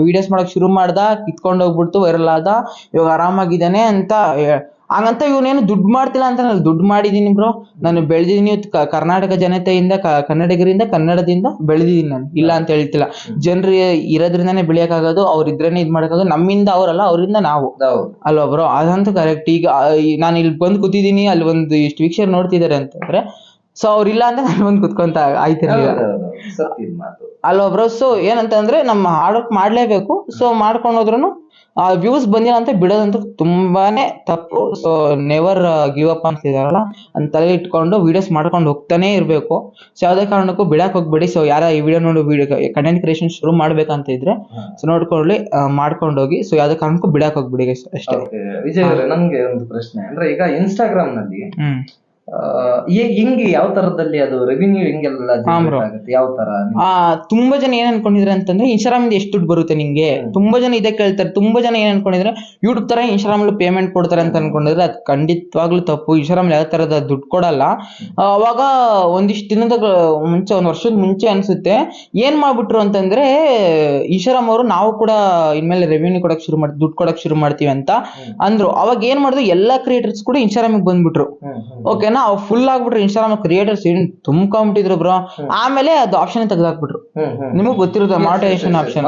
ವಿಡಿಯೋಸ್ ಮಾಡಕ್ ಶುರು ಮಾಡ್ದ ಕಿತ್ಕೊಂಡ್ ಹೋಗ್ಬಿಡ್ತು ವೈರಲ್ ಆದ ಇವಾಗ ಆರಾಮಾಗಿದ್ದಾನೆ ಅಂತ ಹಂಗಂತ ಇವನೇನು ದುಡ್ಡು ಮಾಡ್ತಿಲ್ಲ ಅಂತ ನಾನು ದುಡ್ಡು ಮಾಡಿದೀನಿ ಬ್ರೋ ನಾನು ಬೆಳೆದಿದ್ದೀನಿ ಕರ್ನಾಟಕ ಜನತೆಯಿಂದ ಕನ್ನಡಿಗರಿಂದ ಕನ್ನಡದಿಂದ ಬೆಳೆದಿದ್ದೀನಿ ನಾನು. ಇಲ್ಲ ಅಂತ ಹೇಳ್ತಿಲ್ಲ. ಜನರು ಇರೋದ್ರಿಂದಾನೇ ಬೆಳೆಯಕ್ಕಾಗೋದು ಅವ್ರ ಇದ್ರೇನೆ ಇದ್ ಮಾಡಕ್ಕಾಗೋದು ನಮ್ಮಿಂದ ಅವರಲ್ಲ ಅವರಿಂದ ನಾವು. ಅಲ್ವಾ ಬ್ರೋ ಅದಂತೂ ಕರೆಕ್ಟ್ ಈಗ ನಾನು ಇಲ್ಲಿ ಬಂದು ಕೂತಿದ್ದೀನಿ ಅಲ್ಲಿ ಒಂದು ಇಷ್ಟು ವೀಕ್ಷಕರು ನೋಡ್ತಿದ್ದಾರೆ ಅಂತಂದ್ರೆ ಸೊ ಅವ್ರಿಲ್ಲ ಅಂದ್ರೆ ನಾನು ಬಂದು ಕುತ್ಕೊಂತ ಆಯ್ತಿರ್ಲಿಲ್ಲ. ಸತ್ಯದ ಮಾತು. ಅಲ್ವಾ ಬ್ರೋ ಸೊ ಏನಂತಂದ್ರೆ ನಮ್ಮ ಹಾಡಕ್ ಮಾಡ್ಲೇಬೇಕು. ಸೊ ಮಾಡ್ಕೊಂಡು ಹೋದ್ರು ಆ ವ್ಯೂಸ್ ಬಂದಿಲ್ಲ ಅಂತ ಬಿಡೋದಂತೂ ತುಂಬಾನೇ ತಪ್ಪು. ಸೊ ನೆವರ್ ಗಿವ್ ಅಪ್ ಅಂತಿದಾರಲ್ಲ ಅಂತ ತಲೆ ಇಟ್ಕೊಂಡು ವಿಡಿಯೋಸ್ ಮಾಡ್ಕೊಂಡು ಹೋಗ್ತಾನೆ ಇರಬೇಕು. ಸೊ ಯಾವುದೇ ಕಾರಣಕ್ಕೂ ಬಿಡಕ್ ಹೋಗ್ಬೇಡಿ. ಸೊ ಯಾರ ಈ ವಿಡಿಯೋ ನೋಡಿ ವಿಡಿಯೋ ಕಂಟೆಂಟ್ ಕ್ರಿಯೇಷನ್ ಶುರು ಮಾಡ್ಬೇಕಂತ ಇದ್ರೆ ಸೊ ನೋಡ್ಕೊಳ್ಳಿ ಮಾಡ್ಕೊಂಡು ಹೋಗಿ. ಸೊ ಯಾವುದೇ ಕಾರಣಕ್ಕೂ ಬಿಡಕ್ ಹೋಗ್ಬಿಡಿ ಅಷ್ಟೇ. ವಿಜಯ್ ನಮ್ಗೆ ಒಂದು ಪ್ರಶ್ನೆ. ಅಂದ್ರೆ ಈಗ ಇನ್ಸ್ಟಾಗ್ರಾಮ್ನಲ್ಲಿ ಹಿಂಗೆ ಯಾವ ತರದಲ್ಲಿ ಅದು ರೆವಿನ್ಯೂ ಹಿಂಗೆಲ್ಲ ಹಾ, ಆಗುತ್ತೆ? ಯಾವ ತರ ಆ ತುಂಬಾ ಜನ ಏನ್ ಅನ್ಕೊಂಡಿದ್ರೆ ಅಂತಂದ್ರೆ ಇನ್ಸ್ಟಾಗ್ರಾಮ್ ಇಂದ ಎಷ್ಟು ದುಡ್ಡು ಬರುತ್ತೆ ನಿಮ್ಗೆ? ತುಂಬಾ ಜನ ಇದೇ ಕೇಳ್ತಾರೆ. ತುಂಬಾ ಜನ ಏನ್ ಅನ್ಕೊಂಡಿದ್ರೆ ಯೂಟ್ಯೂಬ್ ತರ ಇನ್ಸ್ಟಾಗ್ರಾಮ್ ಅಲ್ಲಿ ಪೇಮೆಂಟ್ ಕೊಡ್ತಾರೆ ಅಂತ ಅನ್ಕೊಂಡಿದ್ರೆ ಅದು ಖಂಡಿತವಾಗ್ಲೂ ತಪ್ಪು. ಇನ್ಸ್ಟಾಗ್ರಾಮ್ ಯಾವ ತರದ ದುಡ್ಡು ಕೊಡಲ್ಲ. ಅವಾಗ ಒಂದಿಷ್ಟು ದಿನದ ಮುಂಚೆ ಒಂದ್ ವರ್ಷದ ಮುಂಚೆ ಅನ್ಸುತ್ತೆ. ಏನ್ ಮಾಡ್ಬಿಟ್ರು ಅಂತಂದ್ರೆ ಇನ್ಸ್ಟಾಗ್ರಾಮ್ ಅವರು ನಾವು ಕೂಡ ಇನ್ಮೇಲೆ ರೆವಿನ್ಯೂ ಕೊಡಕ್ ಶುರು ಮಾಡಿ ದುಡ್ಡು ಕೊಡಕ್ ಶುರು ಮಾಡ್ತೀವಿ ಅಂತ ಅಂದ್ರು. ಅವಾಗ ಏನ್ ಮಾಡಿದ್ರು ಎಲ್ಲಾ ಕ್ರಿಯೇಟರ್ಸ್ ಕೂಡ ಇನ್ಸ್ಟಾಗ್ರಾಮ್ ಬಂದ್ಬಿಟ್ರು. ಹ್ಮ್, ಓಕೆನಾ ಅವ್ ಫುಲ್ ಆಗ್ಬಿಟ್ರು ಇನ್ಸ್ಟಾಗ್ರಾಮ್ ಕ್ರಿಯೇಟರ್ಸ್ ಏನ್ ತುಂಬ್ಕೊಂಡ್ಬಿಟ್ಟಿದ್ರು ಬ್ರೋ ಆಮೇಲೆ ಅದು ಆಪ್ಷನ್ ತೆಗ್ದಾಕ್ಬಿಟ್ರು. ನಿಮಗ್ ಗೊತ್ತಿರುತ್ತೆ ಮಾನಿಟೈಸೇಷನ್ ಆಪ್ಷನ್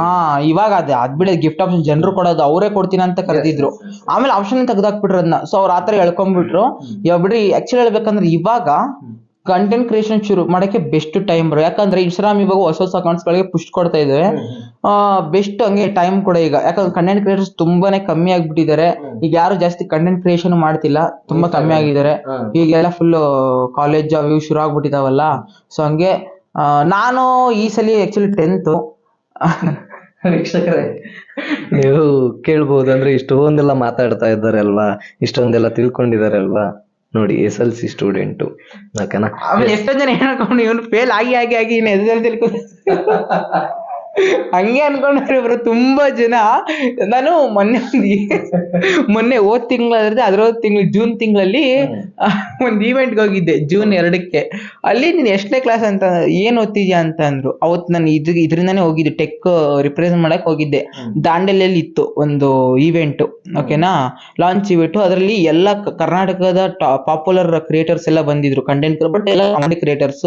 ಹಾ. ಇವಾಗ ಅದೇ ಅದ್ ಬಿಡ ಗಿಫ್ಟ್ ಆಪ್ಷನ್ ಜನರು ಕೊಡೋದು ಅವರೇ ಕೊಡ್ತೀನಿ ಅಂತ ಕರೆದಿದ್ರು. ಆಮೇಲೆ ಆಪ್ಷನ್ ತೆಗ್ದಾಕ್ಬಿಟ್ರು ಅದನ್ನ ಸೊ ಅವ್ರ ಆತರ ಎಳ್ಕೊಂಡ್ಬಿಟ್ರು ಇವಾಗ ಬಿಡಿ ಆಕ್ಚುಲಿ ಹೇಳ್ಬೇಕಂದ್ರೆ ಇವಾಗ ಕಂಟೆಂಟ್ ಕ್ರಿಯೇಷನ್ ಶುರು ಮಾಡಕ್ಕೆ ಬೆಸ್ಟ್ ಟೈಮ್ ಬರೋ ಯಾಕಂದ್ರೆ ಇನ್ಸ್ಟಾಗ್ರಾಮ್ ಇವಾಗ ಹೊಸ ಹೊಸ ಅಕೌಂಟ್ಸ್ ಗಳಿಗೆ ಪುಷ್ ಕೊಡ್ತಾ ಇದ್ದಾವೆ ಬೆಸ್ಟ್ ಹಂಗೆ ಟೈಮ್ ಕೂಡ ಈಗ. ಯಾಕಂದ್ರೆ ಕಂಟೆಂಟ್ ಕ್ರಿಯೇಟರ್ಸ್ ತುಂಬಾನೇ ಕಮ್ಮಿ ಆಗ್ಬಿಟ್ಟಿದ್ದಾರೆ. ಈಗ ಯಾರು ಜಾಸ್ತಿ ಕಂಟೆಂಟ್ ಕ್ರಿಯೇಷನ್ ಮಾಡ್ತಿಲ್ಲ ತುಂಬಾ ಕಮ್ಮಿ ಆಗಿದ್ದಾರೆ. ಈಗೆಲ್ಲ ಫುಲ್ ಕಾಲೇಜ್ ಅವು ಶುರು ಆಗ್ಬಿಟ್ಟಿದಾವಲ್ಲ. ಸೊ ಹಂಗೆ ನಾನು ಈ ಸಲ ಆಕ್ಚುಲಿ ಟೆಂತ್ ವೀಕ್ಷಕರೇ ನೀವು ಕೇಳ್ಬೋದು ಅಂದ್ರೆ ಇಷ್ಟೊಂದೆಲ್ಲ ಮಾತಾಡ್ತಾ ಇದ್ದಾರೆ ಅಲ್ವಾ? ಇಷ್ಟೊಂದೆಲ್ಲ ತಿಳ್ಕೊಂಡಿದ್ದಾರೆ ಅಲ್ವಾ? ನೋಡಿ ಎಸ್ ಎಲ್ ಸಿ ಸ್ಟೂಡೆಂಟು ಆಮೇಲೆ ಎಷ್ಟೋ ಜನ ಹೇಳ್ಕೊಂಡು ಇವನು ಫೇಲ್ ಆಗಿ ಆಗಿ ಆಗಿ ಇನ್ನು ಎದ್ರಲ್ಲಿ ತಿಳ್ಕೊ ಹಂಗೆ ಅನ್ಕೊಂಡ್ರೆ ಇವ್ರು ತುಂಬಾ ಜನ. ನಾನು ಮೊನ್ನೆ ಮೊನ್ನೆ ಹೋದ್ ತಿಂಗಳಾದ್ರೆ ಅದ್ರ ತಿಂಗಳು ಜೂನ್ ತಿಂಗಳಲ್ಲಿ ಒಂದು ಇವೆಂಟ್ಗೆ ಹೋಗಿದ್ದೆ ಜೂನ್ ಎರಡಕ್ಕೆ. ಅಲ್ಲಿ ನೀನ್ ಎಷ್ಟನೇ ಕ್ಲಾಸ್ ಅಂತ ಏನ್ ಓದ್ತಿದ್ಯಾ ಅಂತ ಅಂದ್ರು. ಅವತ್ತು ನಾನು ಇದ್ ಇದ್ರಿಂದಾನೇ ಹೋಗಿದ್ದೆ ಟೆಕ್ ರಿಪ್ರೆಸೆಂಟ್ ಮಾಡಕ್ ಹೋಗಿದ್ದೆ. ದಾಂಡೇಲಿಯಲ್ಲಿ ಇತ್ತು ಒಂದು ಇವೆಂಟ್ ಓಕೆನಾ ಲಾಂಚ್ ಇವೆಂಟ್ ಅದರಲ್ಲಿ ಎಲ್ಲ ಕರ್ನಾಟಕದ ಪಾಪ್ಯುಲರ್ ಕ್ರಿಯೇಟರ್ಸ್ ಎಲ್ಲ ಬಂದಿದ್ರು. ಕಂಟೆಂಟ್ ಬಟ್ ಎಲ್ಲ ಕಾಮಿಡಿ ಕ್ರಿಯೇಟರ್ಸ್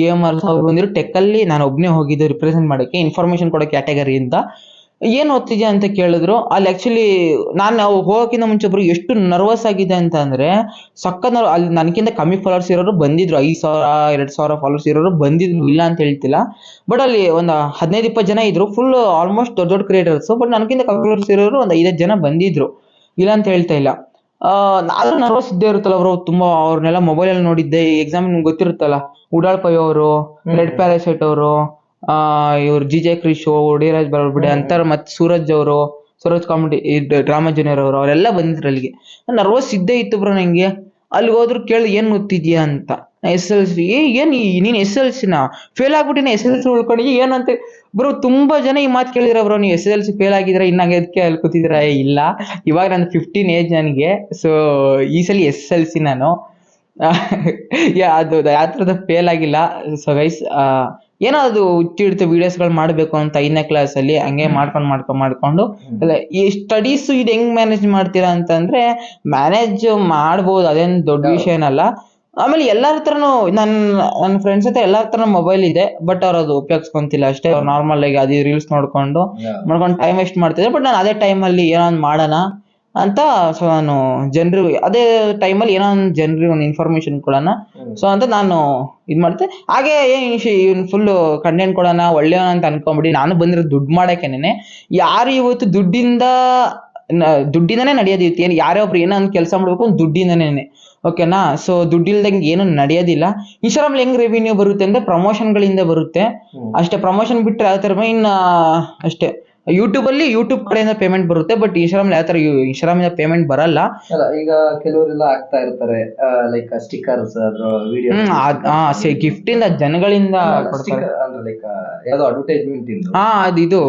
ಗೇಮರ್ಸ್ ಅವ್ರು ಬಂದಿದ್ರು. ಟೆಕ್ ಅಲ್ಲಿ ನಾನು ಒಬ್ನೇ ಹೋಗಿದ್ದೆ ರಿಪ್ರೆಸೆಂಟ್ ಮಾಡಕ್ಕೆ. ಇನ್ಫಾರ್ಮೇಶನ್ ಕೊಡೋ ಕ್ಯಾಟಗರಿ ಅಂತ ಏನು ಓದ್ತಿದ್ಯಾ ಅಂತ ಕೇಳಿದ್ರು, ಅಲ್ಲಿ ಆಕ್ಚುಲಿ ನಾನು ಹೋಗೋಕ್ಕಿಂತ ಮುಂಚೆ ಒಬ್ರು ಎಷ್ಟು ನರ್ವಸ್ ಆಗಿದೆ ಅಂತ ಅಂದರೆ, ಸಖತ್ nerv- ಅಲ್ಲಿ ನನಗಿಂತ ಕಮ್ಮಿ ಫಾಲೋವರ್ಸ್ ಇರೋರು ಬಂದಿದ್ರು, ಐದ್ ಸಾವಿರ, ಎರಡ್ ಸಾವಿರ ಫಾಲೋವರ್ಸ್ ಇರೋರು ಬಂದಿದ್ರು, ಇಲ್ಲ ಅಂತ ಹೇಳ್ತಿಲ್ಲ. ಬಟ್ ಅಲ್ಲಿ ಒಂದು ಹದಿನೈದು ಇಪ್ಪತ್ತು ಜನ ಇದ್ರು ಫುಲ್ ಆಲ್ಮೋಸ್ಟ್ ದೊಡ್ಡ ದೊಡ್ಡ ಕ್ರಿಯೇಟರ್ಸ್ ಬಟ್ ನನಗಿಂತ ಕಮ್ಮಿ ಫಾಲೋವರ್ಸ್ ಇರೋರು ಒಂದು ಐದೈದು ಜನ ಬಂದಿದ್ರು, ಇಲ್ಲ ಅಂತ ಹೇಳ್ತಾ ಇಲ್ಲ. ಆದರೂ ನರ್ವಸ್ ಇದ್ದೇ ಇರುತ್ತಲ್ಲ ಅವರು ತುಂಬಾ ಅವ್ರನ್ನೆಲ್ಲ ಮೊಬೈಲ್ ಅಲ್ಲಿ ನೋಡಿದ್ದೆ ಎಕ್ಸಾಮ್ ನಿಮ್ಗೆ ಗೊತ್ತಿರುತ್ತಲ್ಲ, ಉಡಾಳ್ ಪೈ ಅವರು ರೆಡ್ ಪ್ಯಾರಾಸೈಟ್ ಅವರು ಇವ್ರು ಜಿ ಜೆ ಕ್ರಿಶ್ ಡಿರಾಜ್ ಬರ್ಬಿಡಿ ಅಂತಾರೆ ಮತ್ತೆ ಸೂರಜ್ ಅವರು ಸೂರಜ್ ಕಾಮಿಡಿ ಡ್ರಾಮಾ ಜೂನಿಯರ್ ಅವರು ಅವರೆಲ್ಲ ಬಂದಿದ್ರು ಅಲ್ಲಿಗೆ. ನರ್ವಸ್ ಇದ್ದೇ ಇತ್ತು ಬ್ರೋ ನಂಗೆ. ಅಲ್ಲಿ ಹೋದ್ರು ಕೇಳಿ ಏನ್ ಗೊತ್ತಿದ್ಯಾ ಅಂತ. ಎಸ್ ಎಲ್ ಸಿ ಏನ್ ನೀನ್ ಎಸ್ ಎಲ್ ಸಿನ ಫೇಲ್ ಆಗ್ಬಿಟ್ಟಿನ ಎಸ್ ಎಲ್ ಸಿ ಉಳ್ಕೊಂಡು ಏನಂತ ಬ್ರೋ ತುಂಬಾ ಜನ ಈ ಮಾತು ಕೇಳಿದ್ರ ಬ್ರೋ ನೀವು ಎಸ್ ಎಲ್ ಸಿ ಫೇಲ್ ಆಗಿದ್ರೆ ಇನ್ನ ಅದಕ್ಕೆ ಅಲ್ಲಿ ಕೂತಿದ್ರ ಇಲ್ಲ. ಇವಾಗ ನನ್ನ ಫಿಫ್ಟೀನ್ ಏಜ್ ನನಗೆ ಸೊ ಈ ಸಲ ಎಸ್ ಎಲ್ ಸಿ ನಾನು. ಅದು ಯಾವ ಥರದ ಫೇಲ್ ಆಗಿಲ್ಲ. ಸೊ ಗೈಸ್ ಏನೋ ಅದು ಹುಚ್ಚಿಡ್ತು ವಿಡಿಯೋಸ್ಗಳು ಮಾಡಬೇಕು ಅಂತ ಐದನೇ ಕ್ಲಾಸಲ್ಲಿ ಹಂಗೆ ಮಾಡ್ಕೊಂಡು ಮಾಡ್ಕೊಂಡು ಮಾಡ್ಕೊಂಡು ಈ ಸ್ಟಡೀಸ್ ಇದು ಹೆಂಗ್ ಮ್ಯಾನೇಜ್ ಮಾಡ್ತೀರಾ ಅಂತಂದ್ರೆ ಮ್ಯಾನೇಜ್ ಮಾಡ್ಬೋದು ಅದೇನು ದೊಡ್ಡ ವಿಷಯ ಏನಲ್ಲ. ಆಮೇಲೆ ಎಲ್ಲಾರ ಹತ್ರನು ನನ್ನ ನನ್ನ ಫ್ರೆಂಡ್ಸ್ ಹತ್ರ ಎಲ್ಲಾರ ಹತ್ರ ಮೊಬೈಲ್ ಇದೆ ಬಟ್ ಅವ್ರು ಅದು ಉಪಯೋಗಿಸ್ಕೊಂತಿಲ್ಲ ಅಷ್ಟೇ. ನಾರ್ಮಲ್ ಆಗಿ ಅದೇ ರೀಲ್ಸ್ ನೋಡ್ಕೊಂಡು ಮಾಡ್ಕೊಂಡು ಟೈಮ್ ವೇಸ್ಟ್ ಮಾಡ್ತಿದ್ದೆ ಬಟ್ ನಾನು ಅದೇ ಟೈಮಲ್ಲಿ ಏನೋ ಒಂದು ಮಾಡೋಣ ಅಂತ ಸೊ ನಾನು ಜನರಿಗೆ ಅದೇ ಟೈಮಲ್ಲಿ ಏನೋ ಒಂದು ಜನರಿಗೆ ಒಂದು ಇನ್ಫಾರ್ಮೇಶನ್ ಕೊಡೋಣ. ಸೊ ಅಂತ ನಾನು ಇದು ಮಾಡ್ತೆ. ಹಾಗೆ ಏನು ಫುಲ್ಲು ಕಂಟೆಂಟ್ ಕೊಡೋಣ ಒಳ್ಳೆಯವನ ಅಂತ ಅನ್ಕೊಂಬಿಡಿ. ನಾನು ಬಂದಿರೋ ದುಡ್ಡು ಮಾಡೋಕ್ಕೇನೆ ಯಾರು ಇವತ್ತು ದುಡ್ಡಿಂದ ದುಡ್ಡಿಂದನೇ ನಡೆಯೋದು ಏನು ಯಾರೇ ಒಬ್ರು ಏನೋ ಒಂದು ಕೆಲಸ ಮಾಡಬೇಕು ದುಡ್ಡಿಂದನೇ ಓಕೆನಾ? ಸೊ ದುಡ್ಡಿಲ್ದಂಗೆ ಏನು ನಡೆಯೋದಿಲ್ಲ. ಇನ್ಸ್ಟಾಗ್ರಾಮ್ ಹೆಂಗ್ ರೆವಿನ್ಯೂ ಬರುತ್ತೆ ಅಂದ್ರೆ ಪ್ರಮೋಷನ್ಗಳಿಂದ ಬರುತ್ತೆ. ಅಷ್ಟೇ ಪ್ರಮೋಷನ್ ಬಿಟ್ರೆ ಯಾವ ಥರ ಇನ್ನ ಅಷ್ಟೇ. ಯೂಟ್ಯೂಬ್ ಅಲ್ಲಿ ಯೂಟ್ಯೂಬ್ ಕಡೆಯಿಂದ ಪೇಮೆಂಟ್ ಬರುತ್ತೆ ಬಟ್ ಇನ್ಸ್ಟಾಗ್ರಾಮ್ ಯಾವ ತರ ಇನ್ಸ್ಟಾಗ್ರಾಮ್ ಇಂದ ಪೇಮೆಂಟ್ ಬರಲ್ಲ. ಅಲ್ಲ ಈಗ ಕೆಲವರೆಲ್ಲ ಆಗ್ತಾ ಇರ್ತಾರೆ ಲೈಕ್ ಸ್ಟಿಕರ್ಸ್ ವಿಡಿಯೋ ಗಿಫ್ಟ್ ಇಂದ ಜನಗಳಿಂದ ಲೈಕ್ ಯಾವ್ದೋ ಅಡ್ವರ್ಟೈಸ್ಮೆಂಟ್ ಹಾ ಅದು ಇದು.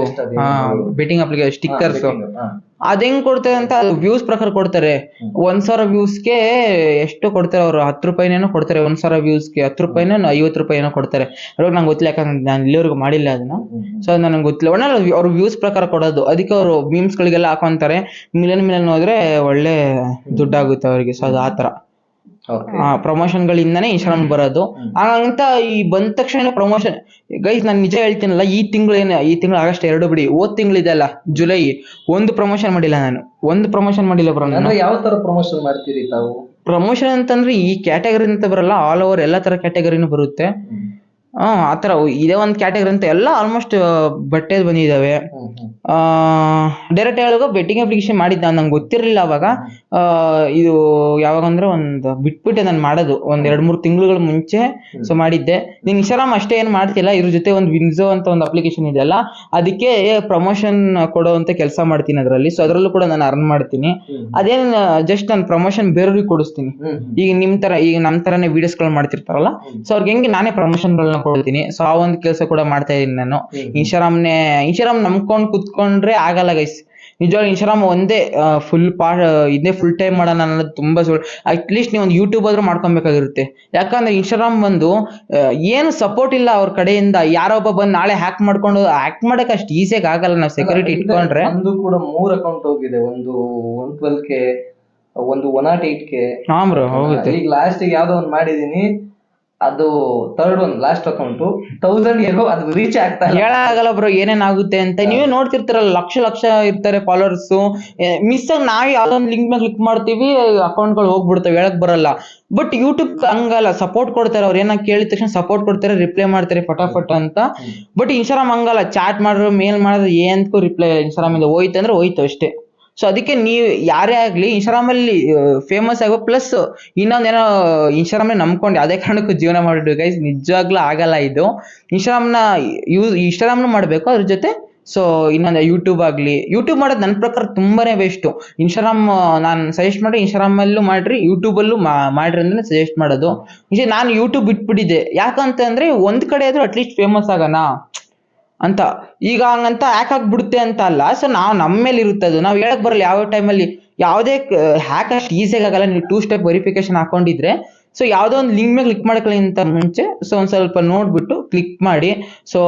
ಬೆಟ್ಟಿಂಗ್ ಅಪ್ಲಿಕೇಶನ್ ಸ್ಟಿಕ್ಕರ್ಸ್ ಹಾ. ಅದ್ ಕೊಡ್ತಾರೆ ಅಂತ ವ್ಯೂಸ್ ಪ್ರಕಾರ ಕೊಡ್ತಾರೆ. ಒಂದ್ ಸಾವಿರ ವ್ಯೂಸ್ಗೆ ಎಷ್ಟು ಕೊಡ್ತಾರೆ ಅವರು? ಹತ್ತು ರೂಪಾಯಿನೇನೋ ಕೊಡ್ತಾರೆ, ಒಂದ್ ಸಾವಿರ ವ್ಯೂಸ್ಗೆ ಹತ್ತು ರೂಪಾಯಿನೋ ಐವತ್ತು ರೂಪಾಯಿನೋ ಕೊಡ್ತಾರೆ. ಅದ್ರಾಗ ನಂಗೆ ಗೊತ್ತಿಲ್ಲ, ಯಾಕಂದ್ರೆ ನಾನು ಇಲ್ಲಿವರೆಗೂ ಮಾಡಿಲ್ಲ ಅದನ್ನ. ಸೊ ನನಗೆ ಗೊತ್ತಿಲ್ಲ. ಒಳ್ಳೆ ಅವ್ರ ವ್ಯೂಸ್ ಪ್ರಕಾರ ಕೊಡೋದು. ಅದಕ್ಕೆ ಅವರು ಗಳಿಗೆಲ್ಲ ಹಾಕೊಂತಾರೆ. ಮಿಲನ್ ಮಿಲನ್ ಹೋದ್ರೆ ಒಳ್ಳೆ ದುಡ್ಡಾಗುತ್ತೆ ಅವರಿಗೆ. ಸೊ ಅದು ಆ ಥರ. ಪ್ರಮೋಷನ್ಗಳಿಂದನೇ ಇನ್ಸ್ಟಾಗ್ರಾಮ್ ಬರೋದು. ಹಾಗಂತ ಈ ಬಂದ ತಕ್ಷಣ ಪ್ರಮೋಷನ್ ಗೈಸ್ ನಾನು ನಿಜ ಹೇಳ್ತೀನಲ್ಲ ಈ ತಿಂಗಳು ಏನು ಈ ತಿಂಗಳು ಆಗಸ್ಟ್ ಎರಡು ಬಿಡಿ ಓದ್ ತಿಂಗಳು ಇದೆಲ್ಲ ಜುಲೈ ಒಂದು ಪ್ರಮೋಷನ್ ಮಾಡಿಲ್ಲ ನಾನು. ಒಂದು ಪ್ರಮೋಷನ್ ಮಾಡಿಲ್ಲ ಬ್ರೋ ನಾನು. ಯಾವ ತರ ಪ್ರಮೋಷನ್ ಮಾಡ್ತೀರಿ ತಾವು? ಪ್ರಮೋಷನ್ ಅಂತಂದ್ರೆ ಈ ಕ್ಯಾಟಗರಿ ಅಂತ ಬರಲ್ಲ ಆಲ್ ಓವರ್ ಎಲ್ಲ ತರ ಕ್ಯಾಟಗರಿನೂ ಬರುತ್ತೆ. ಆ ಆತರ ಇದೇ ಒಂದ್ ಕ್ಯಾಟಗರಿ ಅಂತ ಎಲ್ಲ ಆಲ್ಮೋಸ್ಟ್ ಬಟ್ಟೆ ಆ ಡೈರೆಕ್ಟ್ ಹೇಳುವಾಗ ಬೆಟ್ಟಿಂಗ್ ಅಪ್ಲಿಕೇಶನ್ ಮಾಡಿದ್ದ ನಂಗೆ ಗೊತ್ತಿರಲಿಲ್ಲ ಅವಾಗ. ಆ, ಇದು ಯಾವಾಗ ಅಂದ್ರೆ ಒಂದ್ ಬಿಟ್ಬಿಟ್ಟೆ ನಾನು ಮಾಡೋದು. ಒಂದ್ ಎರಡ್ ಮೂರು ತಿಂಗಳುಗಳ ಮುಂಚೆ ಸೊ ಮಾಡಿದ್ದೆ. ನೀನ್ ಇನ್ಸ್ಟಾಗ್ರಾಮ್ ಅಷ್ಟೇ ಏನು ಮಾಡ್ತಿಲ್ಲ ಇದ್ರ ಜೊತೆ ಒಂದು ವಿನ್ಸೋ ಅಂತ ಒಂದು ಅಪ್ಲಿಕೇಶನ್ ಇದೆಯಲ್ಲ ಅದಕ್ಕೆ ಪ್ರಮೋಷನ್ ಕೊಡುವಂತ ಕೆಲಸ ಮಾಡ್ತೀನಿ ಅದರಲ್ಲಿ. ಸೊ ಅದರಲ್ಲೂ ಕೂಡ ನಾನು ಅರ್ನ್ ಮಾಡ್ತೀನಿ. ಅದೇನ್ ಜಸ್ಟ್ ನಾನು ಪ್ರಮೋಷನ್ ಬೇರೆಯವ್ರಿಗೆ ಕೊಡಿಸ್ತೀನಿ. ಈಗ ನಿಮ್ ತರ ಈಗ ನಮ್ ತರನೇ ವಿಡಿಯೋಸ್ಗಳು ಮಾಡ್ತಿರ್ತಾರಲ್ಲ ಸೊ ಅವ್ರಿಗೆ ಹೆಂಗೆ ನಾನೇ ಪ್ರಮೋಷನ್ಗಳನ್ನ ಕೊಡ್ತೀನಿ ಸೊ ಆ ಒಂದು ಕೆಲಸ ಕೂಡ ಮಾಡ್ತಾ ಇದೀನಿ ನಾನು. ಇನ್ಸ್ಟಾಗ್ರಾಮ್ನೇ ಇನ್ಸ್ಟಾಗ್ರಾಮ್ ನಂಬ್ಕೊಂಡು ಕುತ್ಕೊಂಡ್ರೆ ಆಗಲ್ಲ ಗೈಸ್ ನಿಜವಾಗ್ಲೂ ಇನ್ಸ್ಟಾಗ್ರಾಮ್ ಒಂದೇ ಫುಲ್ ಪಾ ಇದೇ ಫುಲ್ ಟೈಮ್ ಮಾಡೋಣ ಅನ್ನೋದು ತುಂಬಾ ಸುಳ್ಳು. ಅಟ್ಲೀಸ್ಟ್ ನೀವು ಒಂದು ಯೂಟ್ಯೂಬ್ ಆದ್ರೂ ಮಾಡ್ಕೊಬೇಕಾಗಿರುತ್ತೆ. ಯಾಕಂದ್ರೆ ಇನ್ಸ್ಟಾಗ್ರಾಮ್ ಬಂದು ಏನು ಸಪೋರ್ಟ್ ಇಲ್ಲ ಅವ್ರ ಕಡೆಯಿಂದ. ಯಾರೋ ಒಬ್ಬ ಬಂದು ನಾಳೆ ಹ್ಯಾಕ್ ಮಾಡ್ಕೊಂಡು ಹ್ಯಾಕ್ ಮಾಡಕ್ ಅಷ್ಟು ಈಸಿಯಾಗಿ ಆಗಲ್ಲ ನಾವು ಸೆಕ್ಯೂರಿಟಿ ಇಟ್ಕೊಂಡ್ರೆ. ಒಂದು ಕೂಡ ಮೂರ್ ಅಕೌಂಟ್ ಹೋಗಿದೆ. ಒಂದು ಒನ್ ಟ್ವೆಲ್ ಕೆ ಒಂದು ಒನ್ ನಾಟ್ ಏಟ್ ಕೆ ಹಾ ಬ್ರೋ ಹೋಗುತ್ತೆ. ಈಗ ಲಾಸ್ಟ್ ಯಾವ್ದೋ ಒಂದ್ ಮಾಡಿದೀನಿ. ಅದು ಥರ್ಡ್ ಒಂದು ಲಾಸ್ಟ್ ಅಕೌಂಟ್ ತೌಸಂಡ್ ಏನೋ ಅದು ರೀಚ್ ಆಗ್ತಾ ಇಲ್ಲ. ಬ್ರೋ ಬ್ರೋ ಏನೇನಾಗುತ್ತೆ ಅಂತ. ನೀವೇ ನೋಡ್ತಿರ್ತಾರಲ್ಲ ಲಕ್ಷ ಲಕ್ಷ ಇರ್ತಾರೆ ಫಾಲೋವರ್ಸ್ ಮಿಸ್ ಆಗಿ ನಾವ್ ಯಾವ್ದೊಂದು ಲಿಂಕ್ ಮೇಲೆ ಕ್ಲಿಕ್ ಮಾಡ್ತೀವಿ ಅಕೌಂಟ್ಗಳು ಹೋಗ್ಬಿಡ್ತವೆ ಹೇಳಕ್ ಬರಲ್ಲ. ಬಟ್ ಯೂಟ್ಯೂಬ್ ಹಂಗಲ್ಲ ಸಪೋರ್ಟ್ ಕೊಡ್ತಾರೆ ಅವ್ರು ಏನಾಗ ಕೇಳಿದ ತಕ್ಷಣ ಸಪೋರ್ಟ್ ಕೊಡ್ತಾರೆ ರಿಪ್ಲೈ ಮಾಡ್ತಾರೆ ಫಟಾಫಟ್ ಅಂತ. ಬಟ್ ಇನ್ಸ್ಟಾಗ್ರಾಮ್ ಹಂಗಲ್ಲ ಚಾಟ್ ಮಾಡಿದ್ರು ಮೇಲ್ ಮಾಡಿದ್ರು ಏನಕ್ಕೂ ರಿಪ್ಲೈ ಇನ್ಸ್ಟಾಗ್ರಾಮ್ ಇಂದ ಹೋಯ್ತು ಅಂದ್ರೆ ಹೋಯ್ತು ಅಷ್ಟೇ. ಸೊ ಅದಕ್ಕೆ ನೀವು ಯಾರೇ ಆಗಲಿ ಇನ್ಸ್ಟಾಗ್ರಾಮಲ್ಲಿ ಫೇಮಸ್ ಆಗೋ ಪ್ಲಸ್ ಇನ್ನೊಂದೇನೋ ಇನ್ಸ್ಟಾಗ್ರಾಮ್ ನಂಬ್ಕೊಂಡು ಯಾವುದೇ ಕಾರಣಕ್ಕೂ ಜೀವನ ಮಾಡಿದ್ರು ಗೈಸ್ ನಿಜವಾಗ್ಲೂ ಆಗಲ್ಲ ಇದು. ಇನ್ಸ್ಟಾಗ್ರಾಮ್ನ ಯೂಸ್ ಇನ್ಸ್ಟಾಗ್ರಾಮ್ನು ಮಾಡಬೇಕು, ಅದ್ರ ಜೊತೆ ಸೊ ಇನ್ನೊಂದು ಯೂಟ್ಯೂಬ್ ಆಗಲಿ. ಯೂಟ್ಯೂಬ್ ಮಾಡೋದು ನನ್ನ ಪ್ರಕಾರ ತುಂಬಾನೇ ವೇಸ್ಟು ಇನ್ಸ್ಟಾಗ್ರಾಮ್, ನಾನು ಸಜೆಸ್ಟ್ ಮಾಡಿ ಇನ್ಸ್ಟಾಗ್ರಾಮಲ್ಲೂ ಮಾಡಿರಿ ಯೂಟ್ಯೂಬಲ್ಲೂ ಮಾಡ್ರಿ ಅಂದ್ರೆ ಸಜೆಸ್ಟ್ ಮಾಡೋದು. ನಿಜ ನಾನು ಯೂಟ್ಯೂಬ್ ಬಿಟ್ಬಿಟ್ಟಿದ್ದೆ. ಯಾಕಂತಂದ್ರೆ ಒಂದು ಕಡೆ ಆದರೂ ಅಟ್ಲೀಸ್ಟ್ ಫೇಮಸ್ ಆಗೋಣ. ಅಂತ. ಈಗ ಹಂಗಂತ ಹ್ಯಾಕ್ ಆಗ್ಬಿಡುತ್ತೆ ಅಂತ ಅಲ್ಲ ಸೊ ನಾವು ನಮ್ಮ ಮೇಲೆ ಇರುತ್ತೆ ಅದು ನಾವು ಹೇಳಕ್ ಬರಲ್ಲ ಯಾವ ಟೈಮಲ್ಲಿ ಯಾವುದೇ ಹ್ಯಾಕ್ ಅಷ್ಟು ಈಸಿಯಾಗಿ ಆಗಲ್ಲ. ನೀವು ಟೂ ಸ್ಟೆಪ್ ವೆರಿಫಿಕೇಶನ್ ಹಾಕೊಂಡಿದ್ರೆ ಸೊ ಯಾವುದೋ ಒಂದು ಲಿಂಕ್ ಮೇಲೆ ಕ್ಲಿಕ್ ಮಾಡ್ಕೊಳ್ಳಿಂತ ಮುಂಚೆ ಸೊ ಒಂದು ಸ್ವಲ್ಪ ನೋಡ್ಬಿಟ್ಟು ಕ್ಲಿಕ್ ಮಾಡಿ ಸೊ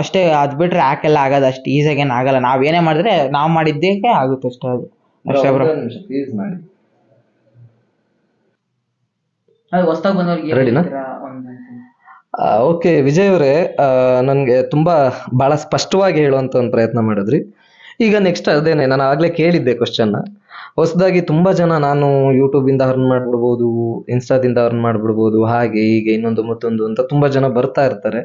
ಅಷ್ಟೇ ಅದು ಬಿಟ್ರೆ ಹ್ಯಾಕ್ ಎಲ್ಲ ಆಗೋದು ಅಷ್ಟು ಈಸಿಯಾಗಿ ಏನು ಆಗಲ್ಲ. ಏನೇ ಮಾಡಿದ್ರೆ ನಾವು ಮಾಡಿದ್ದೇ ಆಗುತ್ತೆ ಅಷ್ಟೇ ಅದು. ಅಷ್ಟೇ ಬ್ರೋ ಪ್ಲೀಸ್ ಮಾಡಿ. ಅದು ಹೊಸ್ದಾಗಿ ಬಂದವ್ರಿಗೆ? ಓಕೆ ವಿಜಯ್ ಅವರೇ ನನಗೆ ತುಂಬಾ ಬಹಳ ಸ್ಪಷ್ಟವಾಗಿ ಹೇಳುವಂತ ಒಂದು ಪ್ರಯತ್ನ ಮಾಡಿದ್ರಿ. ಈಗ ನೆಕ್ಸ್ಟ್ ಅದೇನೆ, ನಾನು ಆಗ್ಲೇ ಕೇಳಿದ್ದೆ ಕ್ವಶನ್ ಹೊಸದಾಗಿ ತುಂಬಾ ಜನ ನಾನು ಯೂಟ್ಯೂಬ್ ಇಂದ ಅರ್ನ್ ಮಾಡ್ಬಿಡ್ಬೋದು ಇನ್ಸ್ಟಾದಿಂದ ಅರ್ನ್ ಮಾಡ್ಬಿಡ್ಬೋದು ಹಾಗೆ ಹೀಗೆ ಇನ್ನೊಂದು ಮತ್ತೊಂದು ಅಂತ ತುಂಬಾ ಜನ ಬರ್ತಾ ಇರ್ತಾರೆ.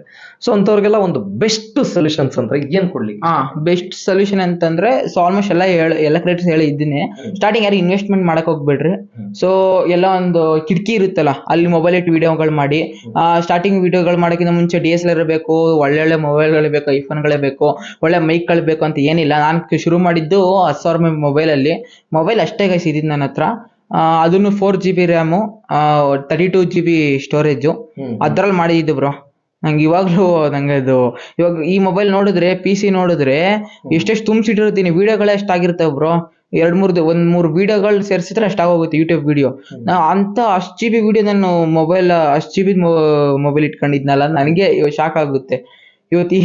ಸೊ ಅಂತವ್ರಿಗೆಲ್ಲ ಒಂದು ಬೆಸ್ಟ್ ಸೊಲ್ಯೂಷನ್ಸ್ ಅಂದ್ರೆ ಏನ್ ಕೊಡ್ಲಿ? ಹಾ ಬೆಸ್ಟ್ ಸೊಲ್ಯೂಷನ್ ಅಂತಂದ್ರೆ ಸೊ ಆಲ್ಮೋಸ್ಟ್ ಎಲ್ಲ ಹೇಳ ಎಲ್ಲ ಕ್ರಿಯೇಟರ್ಸ್ ಹೇಳಿ ಇದ್ದೀನಿ. ಸ್ಟಾರ್ಟಿಂಗ್ ಯಾರು ಇನ್ವೆಸ್ಟ್ಮೆಂಟ್ ಮಾಡಕ್ ಹೋಗ್ಬೇಡ್ರಿ. ಸೊ ಎಲ್ಲ ಒಂದು ಕಿಟಕಿ ಇರುತ್ತಲ್ಲ ಅಲ್ಲಿ ಮೊಬೈಲ್ ಇಟ್ಟು ವಿಡಿಯೋಗಳು ಮಾಡಿ ಸ್ಟಾರ್ಟಿಂಗ್ ವಿಡಿಯೋಗಳು ಮಾಡೋಕ್ಕಿಂತ ಮುಂಚೆ ಡಿ ಎಸ್ ಎಲ್ ಬೇಕು ಒಳ್ಳೆ ಮೊಬೈಲ್ಗಳು ಬೇಕು ಐಫೋನ್ಗಳೇ ಬೇಕು ಒಳ್ಳೆ ಮೈಕ್ಗಳು ಬೇಕು ಅಂತ ಏನಿಲ್ಲ. ನಾನು ಶುರು ಮಾಡಿದ್ದು ಹತ್ತು ಸಾವಿರ ಮೊಬೈಲ್ ಅಷ್ಟೇ ಗೈಸ್ ಇದ್ದಿದ್ದು ನನ್ನ ಹತ್ರ. ಅದನ್ನು four G B ram thirty two G B storage. ಅದ್ರಲ್ಲಿ ಮಾಡಿದ್ದು ಬ್ರೋ ನಂಗೆ ಇವಾಗಲೂ ನಂಗೆ ಅದು ಇವಾಗ ಈ ಮೊಬೈಲ್ ನೋಡಿದ್ರೆ ಪಿ ಸಿ ನೋಡಿದ್ರೆ ಎಷ್ಟೆಷ್ಟು ತುಂಬಿಸಿಟ್ಟಿರ್ತೀನಿ ವಿಡಿಯೋಗಳೇ ಅಷ್ಟಾಗಿರ್ತಾವೆ ಬ್ರೋ ಎರಡು ಮೂರು ಒಂದು ಮೂರು ವಿಡಿಯೋಗಳು ಸೇರಿಸಿದ್ರೆ ಅಷ್ಟಾಗೋಗುತ್ತೆ ಯೂಟ್ಯೂಬ್ ವಿಡಿಯೋ ನಾ ಅಂತ ಅಷ್ಟು ಜಿ ಬಿ ವಿಡಿಯೋ ನಾನು ಮೊಬೈಲ್ ಅಷ್ಟು ಜಿ ಬಿ ಮೊಬೈಲ್ ಇಟ್ಕೊಂಡಿದ್ನಲ್ಲ ನನಗೆ ಶಾಕ್ ಆಗುತ್ತೆ. ಇವತ್ತು ಈ